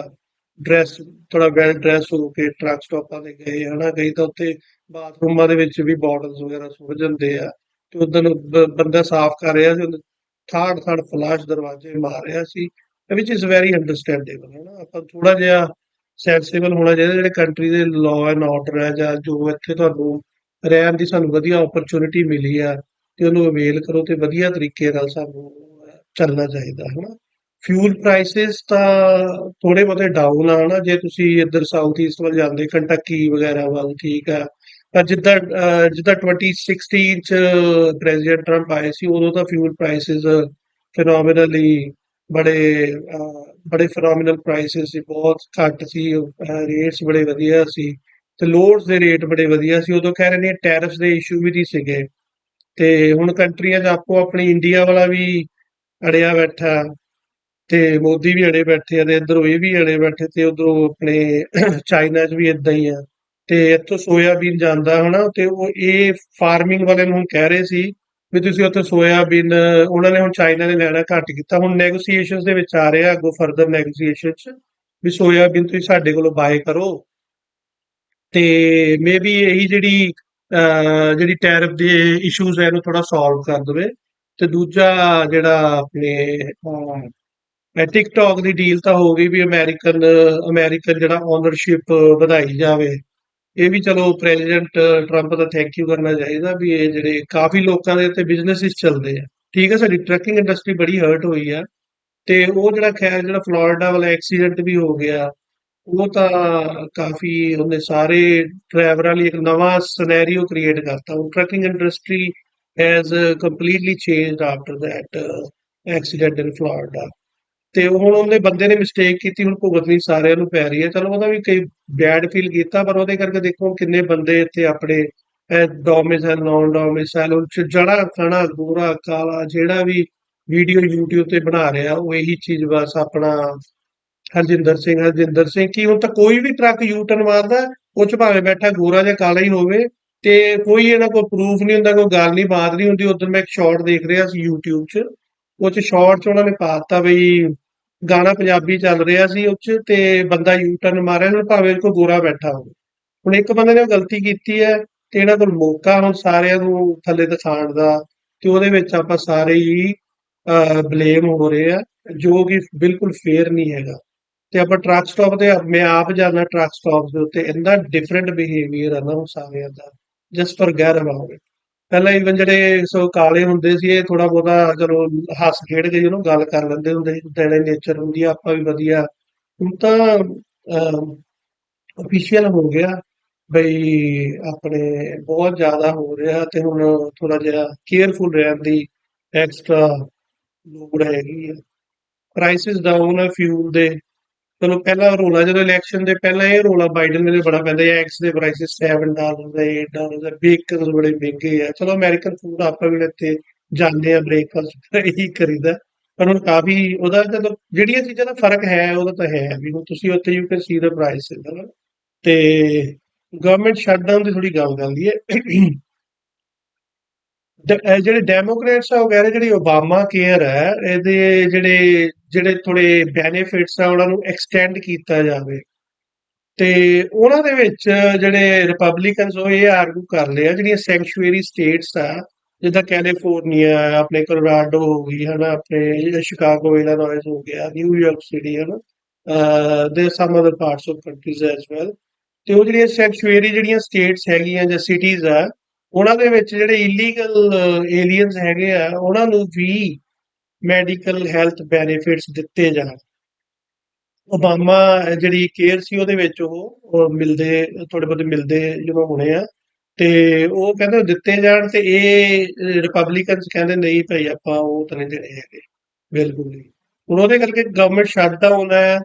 ਡਰੈਸ ਥੋੜਾ ਵੈਲ ਡਰੈਸ ਹੋ ਕੇ ਟਰੱਕ ਸਟਾਪਾਂ ਤੇ ਗਏ, ਹਨਾ। ਕਈ ਤਾਂ ਉੱਥੇ ਬਾਥਰੂਮਾਂ ਦੇ ਵਿੱਚ ਵੀ ਬੋਟਲਸ ਵਗੈਰਾ ਸੁੱਟ ਜਾਂਦੇ ਆ। ਤੇ ਉਦੋਂ ਬੰਦਾ ਸਾਫ਼ ਕਰ ਰਿਹਾ ਸੀ ਥਾੜ ਥਾੜ ਫਲਾਸ਼ ਦਰਵਾਜ਼ੇ ਮਾਰ ਰਿਹਾ ਸੀ ਵਿਚ ਇਜ਼ ਵੈਰੀ ਅੰਡਰਸਟੈਂਡੇਬਲ ਹੈ ਨਾ? ਆਪਾਂ ਥੋੜਾ ਜਿਹਾ ਸੈਂਸਿਬਲ ਹੋਣਾ ਚਾਹੀਦਾ, ਜਿਹੜੇ ਕੰਟਰੀ ਦੇ ਲਾਅ ਐਂਡ ਆਰਡਰ ਹੈ ਜਾਂ ਜੋ ਇੱਥੇ ਤੁਹਾਨੂੰ ਰਹਿਣ ਦੀ ਸਾਨੂੰ ਵਧੀਆ ਓਪਰਚੁਨਿਟੀ ਮਿਲੀ ਆ ਤੇ ਉਹਨੂੰ ਅਵੇਲ ਕਰੋ ਤੇ ਵਧੀਆ ਤਰੀਕੇ ਨਾਲ ਸਾਨੂੰ ਚੱਲਣਾ ਚਾਹੀਦਾ, ਹੈ ਨਾ? ਫਿਊਲ ਪ੍ਰਾਈਸਿਸ ਤਾਂ ਥੋੜੇ ਬਹੁਤੇ ਡਾਊਨ ਆ ਨਾ? ਜੇ ਤੁਸੀਂ ਇੱਧਰ ਸਾਊਥ ਈਸਟ ਵੱਲ ਜਾਂਦੇ ਕੰਟਕੀ ਵਗੈਰਾ ਵੱਲ, ਠੀਕ ਆ ਜਿੱਦਾਂ ਅਹ, ਜਿੱਦਾਂ 2016 ਚ ਪ੍ਰੈਜ਼ੀਡੈਂਟ ਟਰੰਪ ਆਏ ਸੀ ਉਦੋਂ ਤਾਂ ਫਿਊਲ ਪ੍ਰਾਈਸਿਸ ਫਿਨੋਮੀਨਲੀ ਬੜੇ ਬੜੇ ਫਿਨੋਮੀਨਲ ਪ੍ਰਾਈਸਿਸ ਸੀ ਬਹੁਤ ਘੱਟ ਸੀ ਰੇਟਸ ਬੜੇ ਵਧੀਆ ਸੀ ਤੇ ਲੋਡਸ ਦੇ ਰੇਟ ਬੜੇ ਵਧੀਆ ਸੀ ਉਦੋਂ ਕਹਿ ਰਹੇ ਨੇ ਟੈਰਿਫਸ ਦੇ ਇਸ਼ੂ ਵੀ ਨਹੀਂ ਸੀਗੇ ਤੇ ਹੁਣ ਕੰਟਰੀਆਂ 'ਚ ਆਪੋ ਆਪਣੀ ਇੰਡੀਆ ਵਾਲਾ ਵੀ ਅੜਿਆ ਬੈਠਾ ਤੇ ਮੋਦੀ ਵੀ ਅੜੇ ਬੈਠੇ ਆ ਤੇ ਇੱਧਰੋਂ ਇਹ ਵੀ ਅੜੇ ਬੈਠੇ ਤੇ ਉਧਰੋਂ ਆਪਣੇ ਚਾਈਨਾ 'ਚ ਵੀ ਇਦਾਂ ਹੀ ਆ। ਤੇ ਇੱਥੋਂ ਸੋਇਆਬੀਨ ਜਾਂਦਾ ਹਨਾ, ਤੇ ਉਹ ਇਹ ਫਾਰਮਿੰਗ ਵਾਲੇ ਨੂੰ ਕਹਿ ਰਹੇ ਸੀ ਵੀ ਤੁਸੀਂ ਉੱਥੇ ਸੋਇਆਬੀਨ, ਉਹਨਾਂ ਨੇ ਹੁਣ ਚਾਈਨਾ ਨੇ ਲੈਣਾ ਘੱਟ ਕੀਤਾ। ਹੁਣ ਨੈਗੋਸੀਏਸ਼ਨਸ ਦੇ ਵਿੱਚ ਆ ਰਿਹਾ, ਅੱਗੋਂ ਫਰਦਰ ਨੈਗੋਸੀਏਸ਼ਨ 'ਚ, ਵੀ ਸੋਇਆਬੀਨ ਤੁਸੀਂ ਸਾਡੇ ਕੋਲੋਂ ਬਾਏ ਕਰੋ। ਤੇ ਮੇਬੀ ਇਹੀ ਜਿਹੜੀ ਜਿਹੜੀ ਟੈਰਿਫ ਦੇ ਇਸ਼ੂਜ਼ ਹੈ ਇਹਨੂੰ ਥੋੜਾ ਸੋਲਵ ਕਰ ਦੇਵੇ। ਤੇ ਦੂਜਾ ਜਿਹੜਾ ਆਪਣੇ ਟਿਕਟੌਕ ਦੀ ਡੀਲ ਤਾਂ ਹੋ ਗਈ ਵੀ ਅਮਰੀਕਨ ਅਮਰੀਕਨ ਜਿਹੜਾ ਓਨਰਸ਼ਿਪ ਵਧਾਈ ਜਾਵੇ। ਇਹ ਵੀ ਚਲੋ ਪ੍ਰੈਜ਼ੀਡੈਂਟ ਟਰੰਪ ਦਾ ਥੈਂਕ ਯੂ ਕਰਨਾ ਚਾਹੀਦਾ ਵੀ ਇਹ ਜਿਹੜੇ ਕਾਫੀ ਲੋਕਾਂ ਦੇ ਇੱਥੇ ਬਿਜ਼ਨੈਸਿਸ ਚੱਲਦੇ ਆ। ਠੀਕ ਹੈ ਸਾਡੀ ਟਰੱਕਿੰਗ ਇੰਡਸਟਰੀ ਬੜੀ ਹਰਟ ਹੋਈ ਆ ਤੇ ਉਹ ਜਿਹੜਾ ਖੈਰ ਜਿਹੜਾ ਫਲੋਰੀਡਾ ਵਾਲਾ ਐਕਸੀਡੈਂਟ ਵੀ ਹੋ ਗਿਆ, ਉਹ ਤਾਂ ਕਾਫੀ ਉਹਨੇ ਸਾਰੇ ਡਰਾਈਵਰਾਂ ਲਈ ਇੱਕ ਨਵਾਂ ਸਿਨੈਰੀਓ ਕ੍ਰੀਏਟ ਕਰਤਾ। ਉਹ trucking industry has completely changed after that accident in Florida ਤੇ ਹੁਣ ਉਹਨੇ ਬੰਦੇ ਨੇ ਮਿਸਟੇਕ ਕੀਤੀ, ਹੁਣ ਭੁਗਤਣੀ ਸਾਰਿਆਂ ਨੂੰ ਪੈ ਰਹੀ ਹੈ। ਚਲੋ, ਉਹਦਾ ਵੀ ਕਈ ਬੈਡ ਫੀਲ ਕੀਤਾ, ਪਰ ਉਹਦੇ ਕਰਕੇ ਦੇਖੋ ਕਿੰਨੇ ਬੰਦੇ ਇੱਥੇ ਆਪਣੇ ਡੋਮਿਸਾਈਲ ਨੌਨ ਡੋਮਿਸਾਈਲ ਉਹ 'ਚ ਜਣਾ ਗੋਰਾ, ਕਾਲਾ, ਜਿਹੜਾ ਵੀ ਵੀਡੀਓ YouTube ਤੇ ਬਣਾ ਰਿਹਾ, ਉਹ ਇਹੀ ਚੀਜ਼ ਬਸ ਆਪਣਾ ਹਰਜਿੰਦਰ ਸਿੰਘ ਹਰਜਿੰਦਰ ਸਿੰਘ ਕੀ ਹੁਣ ਤਾਂ ਕੋਈ ਵੀ ਟਰੱਕ ਯੂ ਟਰਨ ਮਾਰਦਾ, ਉਹ 'ਚ ਭਾਵੇਂ ਬੈਠਾ ਗੋਰਾ ਜਾਂ ਕਾਲਾ ਹੀ ਹੋਵੇ, ਤੇ ਕੋਈ ਇਹਨਾਂ ਕੋਲ ਪ੍ਰੂਫ ਨਹੀਂ ਹੁੰਦਾ, ਕੋਈ ਗੱਲ ਨਹੀਂ, ਬਾਤ ਨਹੀਂ ਹੁੰਦੀ। ਉਦੋਂ ਮੈਂ ਇੱਕ ਸ਼ਾਰਟ ਦੇਖ ਰਿਹਾ ਸੀ YouTube 'ਚ, ਉਹ 'ਚ ਸ਼ਾਰਟ 'ਚ ਉਹਨਾਂ ਨੇ ਪਾ ਦਿੱਤਾ ਬਈ ਗਾਣਾ ਪੰਜਾਬੀ ਚੱਲ ਰਿਹਾ ਸੀ ਉਹ ਤੇ ਬੰਦਾ ਯੂ ਟਰਨ ਮਾਰਿਆ ਹੁਣ ਭਾਵੇਂ ਕੋਈ ਗੋਰਾ ਬੈਠਾ ਹੋਵੇ। ਹੁਣ ਇੱਕ ਬੰਦੇ ਨੇ ਗਲਤੀ ਕੀਤੀ ਹੈ ਤੇ ਇਹਨਾਂ ਕੋਲ ਮੌਕਾ ਹੁਣ ਸਾਰਿਆਂ ਨੂੰ ਥੱਲੇ ਦਿਖਾਉਣ ਦਾ ਤੇ ਉਹਦੇ ਵਿੱਚ ਆਪਾਂ ਸਾਰੇ ਹੀ ਬਲੇਮ ਹੋ ਰਹੇ ਆ, ਜੋ ਕਿ ਬਿਲਕੁਲ ਫੇਅਰ ਨਹੀਂ ਹੈਗਾ। ਤੇ ਆਪਾਂ ਟਰੱਕ ਸਟਾਪ ਤੇ ਮੈਂ ਆਪ ਜਾਣਾ ਟਰੱਕ ਸਟਾਪ ਦੇ ਉੱਤੇ, ਇੰਨਾ ਡਿਫਰੈਂਟ ਬਿਹੇਵੀਅਰ ਆ ਨਾ ਉਹ ਸਾਰਿਆਂ ਦਾ ਜਸਟ ਫॉरਗੇਟ ਅਬਾਊਟ ਇਟ ਪਹਿਲਾਂ ਇਵਨ ਜਿਹੜੇ ਸੋ ਕਾਲੇ ਹੁੰਦੇ ਸੀ, ਇਹ ਥੋੜਾ ਬਹੁਤਾ ਚਲੋ ਹੱਸ ਖੇਡ ਕੇ ਜਿਹਨੂੰ ਗੱਲ ਕਰ ਲੈਂਦੇ ਹੁੰਦੇ ਸੀ ਜਿਹੜੇ ਨੇਚਰ ਹੁੰਦੀ ਆ, ਆਪਾਂ ਵੀ ਵਧੀਆ। ਹੁਣ ਤਾਂ ਅਫੀਸ਼ੀਅਲ ਹੋ ਗਿਆ ਬਈ ਆਪਣੇ ਬਹੁਤ ਜ਼ਿਆਦਾ ਹੋ ਰਿਹਾ ਤੇ ਹੁਣ ਥੋੜਾ ਜਿਹਾ ਕੇਅਰਫੁਲ ਰਹਿਣ ਦੀ ਐਕਸਟਰਾ ਲੋੜ ਹੈਗੀ ਆ। ਪ੍ਰਾਈਸਿਸ ਡਾਊਨ ਆ ਫਿਊਲ ਦੇ। ਚਲੋ ਪਹਿਲਾ ਰੋਲਾ, ਜਦੋਂ ਇਲੈਕਸ਼ਨ ਦੇ ਪਹਿਲਾਂ ਇਹ ਰੋਲਾ ਬਾਈਡਨ ਵੇਲੇ ਬੜਾ ਪੈਂਦਾ ਹੈ ਐਕਸ ਦੇ ਪ੍ਰਾਈਸਿਸ 7 ਡਾਲਰ ਦੇ 8 ਡਾਲਰ ਦੇ ਬੇਕਰਸ ਬੜੇ ਮਹਿੰਗੇ ਆ। ਚਲੋ ਅਮਰੀਕਨ ਫੂਡ ਆਪਾਂ ਵੀ ਇੱਥੇ ਜਾਂਦੇ ਆ ਬ੍ਰੇਕਫਾਸਟ ਇਹੀ ਕਰੀਦਾ। ਪਰ ਹੁਣ ਕਾਫੀ ਉਹਦਾ ਜਦੋਂ ਜਿਹੜੀਆਂ ਚੀਜ਼ਾਂ ਦਾ ਫ਼ਰਕ ਹੈ ਉਹਦਾ ਤਾਂ ਹੈ ਵੀ ਹੁਣ ਤੁਸੀਂ ਉੱਥੇ you can see the price ਤੇ ਗਵਰਨਮੈਂਟ ਸ਼ਟਡਾਊਨ ਦੀ ਥੋੜੀ ਗੱਲ ਕਰਦੀ ਹੈ ਜਿਹੜੇ ਡੈਮੋਕ੍ਰੇਟਸ ਆ, ਉਹ ਕਹਿ ਰਹੇ ਜਿਹੜੀ ਓਬਾਮਾ ਕੇਅਰ ਹੈ ਇਹਦੇ ਜਿਹੜੇ ਜਿਹੜੇ ਥੋੜੇ ਬੈਨੀਫਿਟਸ ਆ, ਉਹਨਾਂ ਨੂੰ ਐਕਸਟੈਂਡ ਕੀਤਾ ਜਾਵੇ। ਤੇ ਉਹਨਾਂ ਦੇ ਵਿੱਚ ਜਿਹੜੇ ਰਿਪਬਲਿਕਨਸ ਉਹ ਇਹ ਆਰਗੂ ਕਰ ਲਿਆ ਜਿਹੜੀਆਂ ਸੈਂਕਚੁਅਰੀ ਸਟੇਟਸ ਆ, ਜਿੱਦਾਂ ਕੈਲੀਫੋਰਨੀਆ ਆਪਣੇ ਕੋਲੋਰਾਡੋ ਹੋ ਗਈ, ਹਨਾ, ਆਪਣੇ ਸ਼ਿਕਾਗੋ ਇਲਾਨੋਇਸ ਹੋ ਗਿਆ ਨਿਊਯਾਰਕ ਸਿਟੀ ਹਨਾ ਦੇ some other parts of countries as well ਤੇ ਉਹ ਜਿਹੜੀਆਂ ਸੈਂਕਚੁਅਰੀ ਜਿਹੜੀਆਂ ਸਟੇਟਸ ਹੈਗੀਆਂ ਜਾਂ ਸਿਟੀਜ਼ ਆ, ਉਹਨਾਂ ਦੇ ਵਿੱਚ ਜਿਹੜੇ ਇਲੀਗਲ ਏਲੀਅਨਸ ਹੈਗੇ ਆ, ਉਹਨਾਂ ਨੂੰ ਵੀ ਮੈਡੀਕਲ ਹੈਲਥ ਬੈਨੀਫਿਟਸ ਦਿੱਤੇ ਜਾਣ। ਓਬਾਮਾ ਜਿਹੜੀ ਕੇਅਰ ਸੀ ਉਹਦੇ ਵਿੱਚ ਉਹ ਮਿਲਦੇ ਥੋੜੇ ਬਹੁਤੇ ਮਿਲਦੇ ਜਦੋਂ ਹੋਣੇ ਆ। ਤੇ ਉਹ ਕਹਿੰਦੇ ਉਹ ਦਿੱਤੇ ਜਾਣ ਤੇ ਇਹ ਰਿਪਬਲਿਕਨਸ ਕਹਿੰਦੇ ਨਹੀਂ ਭਾਈ ਆਪਾਂ ਉਹ ਤਾਂ ਨਹੀਂ ਦੇਣੇ ਹੈਗੇ। ਬਿਲਕੁਲ ਨਹੀਂ। ਹੁਣ ਉਹਦੇ ਕਰਕੇ ਗਵਰਨਮੈਂਟ ਸ਼ਟਡਾਊਨ ਹੈ।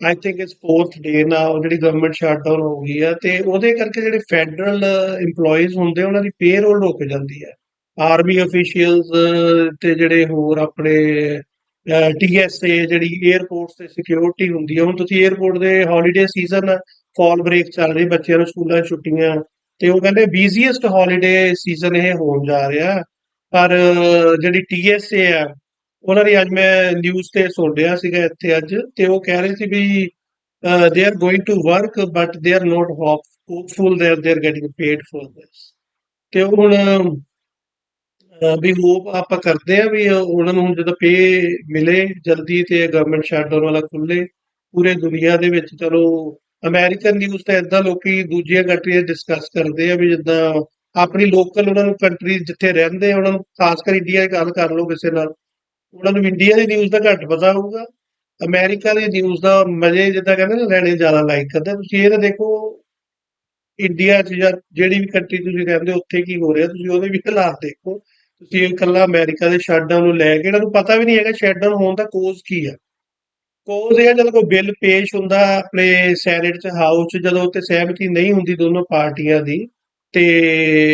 I think it's fourth day ਨਾ, ਉਹ ਜਿਹੜੀ ਗਵਰਨਮੈਂਟ ਸ਼ਟਡਾਊਨ ਹੋ ਗਈ ਆ ਤੇ ਉਹਦੇ ਕਰਕੇ ਜਿਹੜੇ ਫੈਡਰਲ EMPLOYEES ਹੁੰਦੇ ਉਹਨਾਂ ਦੀ ਪੇਰੋਲ ਰੁਕ ਜਾਂਦੀ ਹੈ। ਆਰਮੀ ਅਫੀਸ਼ੀਅਲਸ ਤੇ ਜਿਹੜੇ ਹੋਰ ਆਪਣੇ ਟੀਐਸਏ ਜਿਹੜੀ 에어ਪੋਰਟ ਤੇ ਸਿਕਿਉਰਿਟੀ ਹੁੰਦੀ ਹੈ ਹੁਣ ਤੁਸੀਂ 에어ਪੋਰਟ ਦੇ ਹੌਲੀਡੇ ਸੀਜ਼ਨ ਫਾਲ ਬ੍ਰੇਕ ਚੱਲ ਰਹੀ, ਬੱਚਿਆਂ ਨੂੰ ਸਕੂਲਾਂ ਛੁੱਟੀਆਂ, ਤੇ ਉਹ ਕਹਿੰਦੇ ਬੀਜ਼ੀਐਸਟ ਹੌਲੀਡੇ ਸੀਜ਼ਨ ਇਹ ਹੋਣ ਜਾ ਰਿਹਾ। ਪਰ ਜਿਹੜੀ ਟੀਐਸਏ ਆ, ਉਹਨਾਂ ਦੀ ਅੱਜ ਮੈਂ ਨਿਊਜ਼ ਤੇ ਸੁਣ ਰਿਹਾ ਸੀਗਾ ਇੱਥੇ ਅੱਜ, ਤੇ ਉਹ ਕਹਿ ਰਹੇ ਸੀ ਵੀ they are going to work but they are not hopeful they are getting paid for this ਤੇ ਹੁਣ ਵੀ ਹੋਪ ਆਪਾਂ ਕਰਦੇ ਆ ਵੀ ਉਹਨਾਂ ਨੂੰ ਹੁਣ ਜਦੋਂ ਪੇ ਮਿਲੇ ਜਲਦੀ ਤੇ ਗਵਰਨਮੈਂਟ ਸ਼ਟਡਾਊਨ ਵਾਲਾ ਖੁੱਲੇ ਪੂਰੇ ਦੁਨੀਆ ਦੇ ਵਿੱਚ ਚਲੋ ਅਮਰੀਕਨ ਨਿਊਜ਼ ਤਾਂ ਇਦਾਂ ਲੋਕੀ ਦੂਜੀਆਂ ਕੰਟਰੀਆਂ ਡਿਸਕਸ ਕਰਦੇ ਆ ਵੀ ਜਿੱਦਾਂ ਆਪਣੀ ਲੋਕਲ ਉਹਨਾਂ ਨੂੰ ਕੰਟਰੀ ਜਿੱਥੇ ਰਹਿੰਦੇ ਉਹਨਾਂ ਨੂੰ ਖਾਸ ਕਰ ਇੰਡੀਆ ਦੀ ਗੱਲ ਕਰ ਲਓ ਕਿਸੇ ਨਾਲ, ਉਹਨਾਂ ਨੂੰ ਇੰਡੀਆ ਦੀ ਨਿਊਜ਼ ਦਾ ਘੱਟ ਪਤਾ ਹੋਊਗਾ ਅਮਰੀਕਾ ਦੀ ਨਿਊਜ਼ ਦਾ ਮਜ਼ੇ ਜਿੱਦਾਂ ਕਹਿੰਦੇ ਨਾ ਲੈਣੇ ਜ਼ਿਆਦਾ ਲਾਈਕ ਕਰਦੇ ਤੁਸੀਂ ਇਹ ਤਾਂ ਦੇਖੋ ਇੰਡੀਆ 'ਚ ਜਾਂ ਜਿਹੜੀ ਵੀ ਕੰਟਰੀ ਤੁਸੀਂ ਰਹਿੰਦੇ ਹੋ, ਉੱਥੇ ਕੀ ਹੋ ਰਿਹਾ, ਤੁਸੀਂ ਉਹਦੇ ਵੀ ਹਾਲਾਤ ਦੇਖੋ। ਤੁਸੀਂ ਇਕੱਲਾ ਅਮਰੀਕਾ ਦੇ ਸ਼ਟਡਾਊਨ ਨੂੰ ਲੈ ਕੇ ਇਹਨਾਂ ਨੂੰ ਪਤਾ ਵੀ ਨਹੀਂ ਹੈਗਾ, ਸ਼ਟਡਾਊਨ ਹੋਣ ਦਾ ਕੋਜ਼ ਕੀ ਆ? ਕੋਜ਼ ਇਹ ਜਦੋਂ ਕੋਈ ਬਿੱਲ ਪੇਸ਼ ਹੁੰਦਾ ਆਪਣੇ ਸੈਨੇਟ 'ਚ, ਹਾਊਸ 'ਚ, ਜਦੋਂ ਉੱਤੇ ਸਹਿਮਤੀ ਨਹੀਂ ਹੁੰਦੀ ਦੋਨੋਂ ਪਾਰਟੀਆਂ ਦੀ, ਤੇ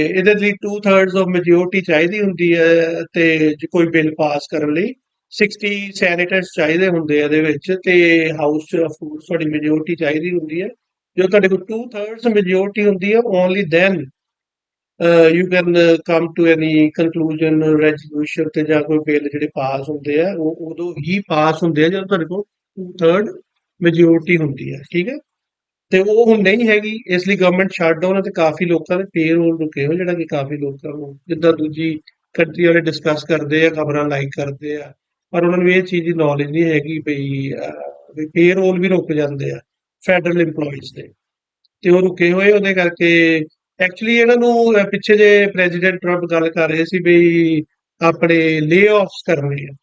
ਇਹਦੇ ਲਈ 2/3 ਆਫ ਮੈਜੋਰਟੀ ਚਾਹੀਦੀ ਹੁੰਦੀ ਹੈ, ਤੇ ਕੋਈ ਬਿੱਲ ਪਾਸ ਕਰਨ ਲਈ 60 ਸੈਨੇਟਰਸ ਚਾਹੀਦੇ ਹੁੰਦੇ ਆ ਇਹਦੇ ਵਿੱਚ, ਤੇ ਹਾਊਸ 'ਚ ਅਫਕੋਰਸ ਤੁਹਾਡੀ ਮੈਜੋਰਟੀ ਚਾਹੀਦੀ ਹੁੰਦੀ ਹੈ। ਜੋ ਤੁਹਾਡੇ ਕੋਲ 2/3 ਮੈਜੋਰਟੀ ਹੁੰਦੀ ਹੈ only then you can come to any conclusion resolution ਤੇ ਜਾਂ ਕੋਈ ਬਿੱਲ ਜਿਹੜੇ ਪਾਸ ਹੁੰਦੇ ਆ, ਉਹ ਉਦੋਂ ਹੀ ਪਾਸ ਹੁੰਦੇ ਆ ਜਦੋਂ ਤੁਹਾਡੇ ਕੋਲ 2/3 ਮੈਜੋਰਟੀ ਹੁੰਦੀ ਹੈ ਠੀਕ ਹੈ ਤੇ ਉਹ ਹੁਣ ਨਹੀਂ ਹੈਗੀ, ਇਸ ਲਈ ਗਵਰਨਮੈਂਟ ਸ਼ਟਡਾਊਨ ਤੇ ਕਾਫੀ ਲੋਕਾਂ ਦੇ ਪੇਰੋਲ ਰੁਕੇ ਹੋ ਜਿਹੜਾ ਕਿ ਕਾਫੀ ਲੋਕਾਂ ਨੂੰ ਜਿੱਦਾਂ ਦੂਜੀ ਕੰਟਰੀ ਵਾਲੇ ਡਿਸਕਸ ਕਰਦੇ ਆ, ਖਬਰਾਂ ਲਾਈਕ ਕਰਦੇ ਆ, ਪਰ ਉਹਨਾਂ ਨੂੰ ਇਹ ਚੀਜ਼ ਦੀ ਨੌਲੇਜ ਨਹੀਂ ਹੈਗੀ ਵੀ ਪੇ ਰੋਲ ਵੀ ਰੁਕ ਜਾਂਦੇ ਆ ਫੈਡਰਲ EMPLOYEES ਦੇ। ਤੇ ਉਹ ਰੁਕੇ ਹੋਏ ਉਹਦੇ ਕਰਕੇ ਐਕਚੁਅਲੀ ਇਹਨਾਂ ਨੂੰ ਪਿੱਛੇ ਜੇ ਪ੍ਰੈਜ਼ੀਡੈਂਟ ਟਰੰਪ ਗੱਲ ਕਰ ਰਹੇ ਸੀ ਵੀ ਆਪਣੇ ਲੇ-ਆਫਸ ਕਰਨੇ ਆ।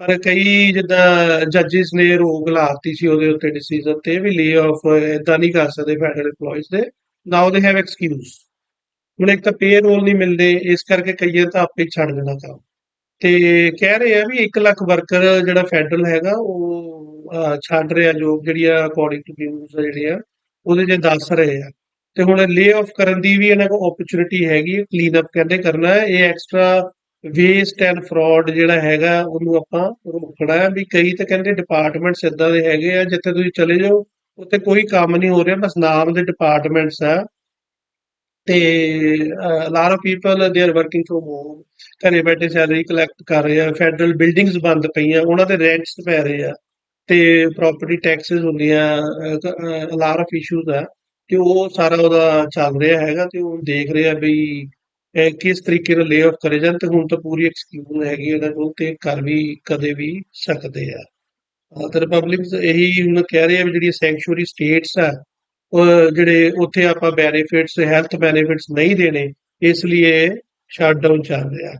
ਪਰ ਕਈ ਜਿੱਦਾਂ ਜੱਜਿਸ ਨੇ ਰੋਕ ਲਾਤੀ ਸੀ ਉਹਦੇ ਉੱਤੇ ਡਿਸੀਜਨ ਤੇ ਵੀ ਲੇ-ਆਫ ਇਦਾਂ ਨਹੀਂ ਕਰ ਸਕਦੇ ਫੈਡਰਲ EMPLOYEES ਦੇ। ਨਾਓ ਦੇ ਹੈਵ ਐਕਸਕਿਊਜ਼ ਹੁਣ ਇੱਕ ਤਾਂ ਪੇਰੋਲ ਨਹੀਂ ਮਿਲਦੇ, ਇਸ ਕਰਕੇ ਕਈਆਂ ਤਾਂ ਆਪੇ ਛੱਡ ਦੇਣਾ ਕੰਮ। ਤੇ ਕਹਿ ਰਹੇ ਆ ਵੀ 1 ਲੱਖ ਵਰਕਰ ਜਿਹੜਾ ਫੈਡਰਲ ਹੈਗਾ, ਉਹ ਛੱਡ ਰਿਹਾ ਜੋਬ ਜਿਹੜੀ ਅਕੋਰਡਿੰਗ ਟੂ ਨਿਊਜ਼ ਜਿਹੜੀਆਂ ਉਹਦੇ ਜੇ ਦੱਸ ਰਹੇ ਆ। ਤੇ ਹੁਣ ਲੇ ਆਫ ਕਰਨ ਦੀ ਵੀ ਇਹਨਾਂ ਕੋਲ ਓਪਰਚੁਨਿਟੀ ਹੈਗੀ ਕਲੀਨ ਅਪ ਕਹਿੰਦੇ ਕਰਨਾ ਹੈ। ਇਹ ਐਕਸਟਰਾ ਵੇਸਟ ਐਂਡ ਫਰਾਡ ਜਿਹੜਾ ਹੈਗਾ, ਉਹਨੂੰ ਆਪਾਂ ਰੋਕਣਾ ਹੈ ਵੀ ਕਈ ਤਾਂ ਕਹਿੰਦੇ ਡਿਪਾਰਟਮੈਂਟਸ ਇਦਾਂ ਦੇ ਹੈਗੇ ਆ, ਜਿੱਥੇ ਤੁਸੀਂ ਚਲੇ ਜਾਓ, ਉੱਥੇ ਕੋਈ ਕੰਮ ਨਹੀਂ ਹੋ ਰਿਹਾ, ਬਸ ਨਾਮ ਦੇ ਡਿਪਾਰਟਮੈਂਟਸ ਆ। ਤੇ lot of people they are working from home ਘਰੇ ਬੈਠੇ ਸੈਲਰੀ ਕਲੈਕਟ ਕਰ ਰਹੇ ਆ ਫੈਡਰਲ ਬਿਲਡਿੰਗਸ ਬੰਦ ਪਈਆਂ, ਉਹਨਾਂ ਦੇ ਰੈਂਟਸ ਪੈ ਰਹੇ ਆ। ਤੇ ਪ੍ਰਾਪਰਟੀ ਟੈਕਸਸ ਹੁੰਦੀਆਂ ਲਾਰ ਆਫ ਇਸ਼ੂਜ਼ ਆ। ਤੇ ਉਹ ਸਾਰਾ ਉਹਦਾ ਚੱਲ ਰਿਹਾ ਹੈਗਾ ਤੇ ਉਹ ਦੇਖ ਰਿਹਾ ਵੀ ਇਹ ਕਿਸ ਤਰੀਕੇ ਨਾਲ ਲੇ ਆਫ ਕਰੇ ਜਾਣ ਤੇ ਹੁਣ ਤਾਂ ਪੂਰੀ ਐਕਸਕਿਊਜ਼ ਹੈਗੀ ਇਹਨਾਂ ਕੋਲ ਤੇ ਕਰ ਵੀ ਕਦੇ ਵੀ ਸਕਦੇ ਆ। ਅਹ ਰਿਪਬਲਿਕਸ ਇਹੀ ਹੁਣ ਕਹਿ ਰਹੇ ਆ ਵੀ ਜਿਹੜੀ ਸੈਂਕਚੁਰੀ ਸਟੇਟਸ ਆ, ਉਹ ਜਿਹੜੇ ਉੱਥੇ ਆਪਾਂ ਬੈਨੀਫਿਟਸ ਹੈਲਥ ਬੈਨੀਫਿਟਸ ਨਹੀਂ ਦੇਣੇ, ਇਸ ਲਈ ਇਹ ਸ਼ਟਡਾਊਨ ਚੱਲ ਰਿਹਾ।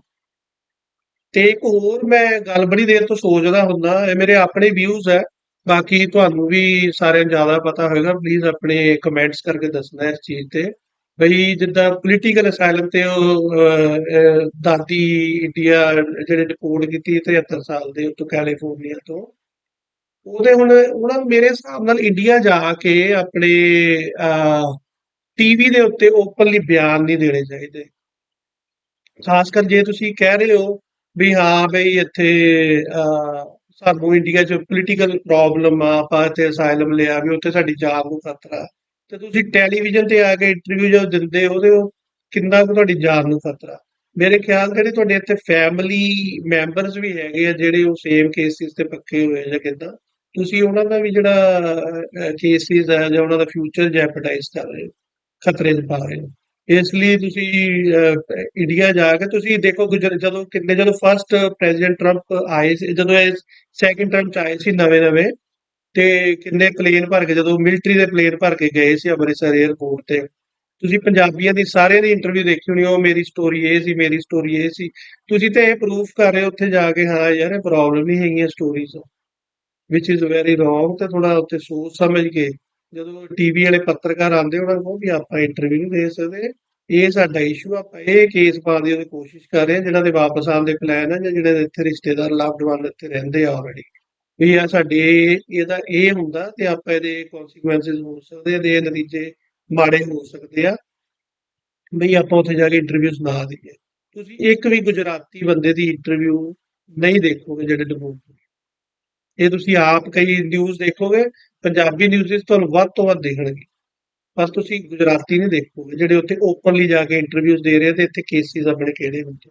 ਤੇ ਇੱਕ ਹੋਰ ਮੈਂ ਗੱਲ ਬੜੀ ਦੇਰ ਤੋਂ ਸੋਚਦਾ ਹੁੰਦਾ, ਇਹ ਮੇਰੇ ਆਪਣੇ ਵਿਊਜ਼ ਹੈ। ਬਾਕੀ ਤੁਹਾਨੂੰ ਵੀ ਸਾਰਿਆਂ ਨੂੰ ਜ਼ਿਆਦਾ ਪਤਾ ਹੋਵੇਗਾ ਪਲੀਜ਼ ਆਪਣੇ ਕਮੈਂਟਸ ਕਰਕੇ ਦੱਸਣਾ ਇਸ ਚੀਜ਼ ਤੇ। ਬਈ ਜਿੱਦਾਂ ਪੋਲੀਟੀਕਲ ਅਸਾਈਲਮ ਤੇ ਉਹ ਦਾਦੀ ਇੰਡੀਆ ਜਿਹੜੇ ਰਿਪੋਰਟ ਕੀਤੀ 73 ਸਾਲ ਦੇ ਉੱਤੋਂ ਕੈਲੀਫੋਰਨੀਆ ਤੋਂ, ਉਹਦੇ ਹੁਣ ਉਹਨਾਂ ਮੇਰੇ ਹਿਸਾਬ ਨਾਲ ਇੰਡੀਆ ਜਾ ਕੇ ਆਪਣੇ ਟੀਵੀ ਦੇ ਉੱਤੇ ਓਪਨਲੀ ਬਿਆਨ ਨਹੀਂ ਦੇਣੇ ਚਾਹੀਦੇ। ਖਾਸ ਕਰ ਜੇ ਤੁਸੀਂ ਕਹਿ ਰਹੇ ਹੋ ਵੀ ਹਾਂ ਬਈ ਇੱਥੇ ਸਾਨੂੰ ਇੰਡੀਆ 'ਚ ਪੋਲੀਟੀਕਲ ਪ੍ਰੋਬਲਮ ਆ, ਆਪਾਂ ਇੱਥੇ ਅਸਾਈਲਮ ਲਿਆ ਵੀ ਉੱਥੇ ਸਾਡੀ ਜਾਨ ਨੂੰ ਖਤਰਾ ਤੇ ਤੁਸੀਂ ਟੈਲੀਵਿਜ਼ਨ ਤੇ ਆ ਕੇ ਇੰਟਰਵਿਊ ਜੋ ਦਿੰਦੇ ਉਹਦੇ ਉਹ ਕਿੰਨਾ ਕੁ ਤੁਹਾਡੀ ਜਾਨ ਨੂੰ ਖਤਰਾ ਮੇਰੇ ਖਿਆਲ ਜਿਹੜੇ ਤੁਹਾਡੇ ਇੱਥੇ ਫੈਮਿਲੀ ਮੈਂਬਰਸ ਵੀ ਹੈਗੇ ਆ, ਜਿਹੜੇ ਉਹ ਸੇਮ ਕੇਸਿਸ ਤੇ ਪੱਕੇ ਹੋਏ ਜਾਂ ਕਿੱਦਾਂ। ਤੁਸੀਂ ਉਹਨਾਂ ਦਾ ਵੀ ਜਿਹੜਾ ਕੇਸਿਸ ਹੈ ਜਾਂ ਉਹਨਾਂ ਦਾ ਫਿਊਚਰ ਜੈਪਟਾਈਜ਼ ਕਰ ਰਹੇ ਹੋ, ਖਤਰੇ 'ਚ ਪਾ ਰਹੇ ਹੋ। ਇਸ ਲਈ ਤੁਸੀਂ ਇੰਡੀਆ ਜਾ ਕੇ ਤੁਸੀਂ ਦੇਖੋ ਜਦੋਂ ਕਿੰਨੇ, ਜਦੋਂ ਫਸਟ ਪ੍ਰੈਜ਼ੀਡੈਂਟ ਟਰੰਪ ਆਏ ਜਦੋਂ ਇਹ ਸੈਕਿੰਡ ਟਰਮ ਚ ਆਏ ਸੀ ਨਵੇਂ ਨਵੇਂ, ਤੇ ਕਿੰਨੇ ਪਲੇਨ ਭਰ ਕੇ, ਜਦੋਂ ਮਿਲਟਰੀ ਦੇ ਪਲੇਨ ਭਰ ਕੇ ਗਏ ਸੀ ਅੰਮ੍ਰਿਤਸਰ 에ਅਰਪੋਰਟ ਤੇ, ਤੁਸੀਂ ਪੰਜਾਬੀਆਂ ਦੀ ਸਾਰਿਆਂ ਦੀ ਇੰਟਰਵਿਊ ਦੇਖੀ ਹੋਣੀ, ਉਹ ਮੇਰੀ ਸਟੋਰੀ ਇਹ ਸੀ, ਮੇਰੀ ਸਟੋਰੀ ਇਹ ਸੀ, ਤੁਸੀਂ ਤੇ ਇਹ ਪ੍ਰੂਫ ਕਰ ਰਹੇ ਹੋ ਉੱਥੇ ਜਾ ਕੇ, ਹਾਂ ਯਾਰ ਇਹ ਪ੍ਰੋਬਲਮ ਨਹੀਂ ਹੈਗੀਆਂ ਸਟੋਰੀਜ਼ ਵਿਚ ਇਜ਼ ਵੈਰੀ ਰੋਂਗ ਤੇ ਥੋੜਾ ਉੱਥੇ ਸੋਚ ਸਮਝ ਕੇ ਜਦੋਂ ਟੀਵੀ ਵਾਲੇ ਪੱਤਰਕਾਰ ਆਉਂਦੇ, ਉਹਨਾਂ ਨੂੰ ਵੀ ਆਪਾਂ ਇੰਟਰਵਿਊ ਨਹੀਂ ਦੇ ਸਕਦੇ। ਇਹ ਸਾਡਾ ਇਸ਼ੂ ਆਪਾਂ ਇਹ ਕੇਸ ਪਾਉਣ ਦੀ ਕੋਸ਼ਿਸ਼ ਕਰ ਰਹੇ ਹਾਂ, ਜਿਹਨਾਂ ਦੇ ਵਾਪਸ ਆਉਣ ਦੇ ਪਲਾਨ ਹੈ ਜਾਂ ਜਿਹੜੇ ਇੱਥੇ ਰਿਸ਼ਤੇਦਾਰ ਲਵਡ ਇੱਥੇ ਰਹਿੰਦੇ ਆ ਆਲਰੇਡੀ ਵੀ ਆ ਸਾਡੇ ਇਹਦਾ, ਇਹ ਹੁੰਦਾ ਤੇ ਆਪਾਂ ਇਹਦੇ ਕਨਸੀਕੁਐਂਸਸ ਹੋ ਸਕਦੇ ਆ ਦੇ ਨਤੀਜੇ ਮਾੜੇ ਹੋ ਸਕਦੇ ਆ। ਬਈ ਆਪਾਂ ਉੱਥੇ ਜਾ ਕੇ ਇੰਟਰਵਿਊਜ਼ ਨਾ ਦਈਏ। ਤੁਸੀਂ ਇੱਕ ਵੀ ਗੁਜਰਾਤੀ ਬੰਦੇ ਦੀ ਇੰਟਰਵਿਊ ਨਹੀਂ ਦੇਖੋਗੇ ਜਿਹੜੇ ਡਿਵੋਰਸ ਇਹ ਤੁਸੀਂ ਆਪ ਕਈ ਨਿਊਜ਼ ਦੇਖੋਗੇ ਪੰਜਾਬੀ ਨਿਊਜ਼ ਤੁਹਾਨੂੰ ਵੱਧ ਤੋਂ ਵੱਧ ਦੇਖਣਗੇ। ਬਸ ਤੁਸੀਂ ਗੁਜਰਾਤੀ ਨਹੀਂ ਦੇਖੋਗੇ ਜਿਹੜੇ ਉੱਥੇ ਓਪਨਲੀ ਜਾ ਕੇ ਇੰਟਰਵਿਊਜ਼ ਦੇ ਰਹੇ ਤੇ ਇੱਥੇ ਕੇਸਿਸ ਆਪਣੇ ਕਿਹੜੇ ਹੁੰਦੇ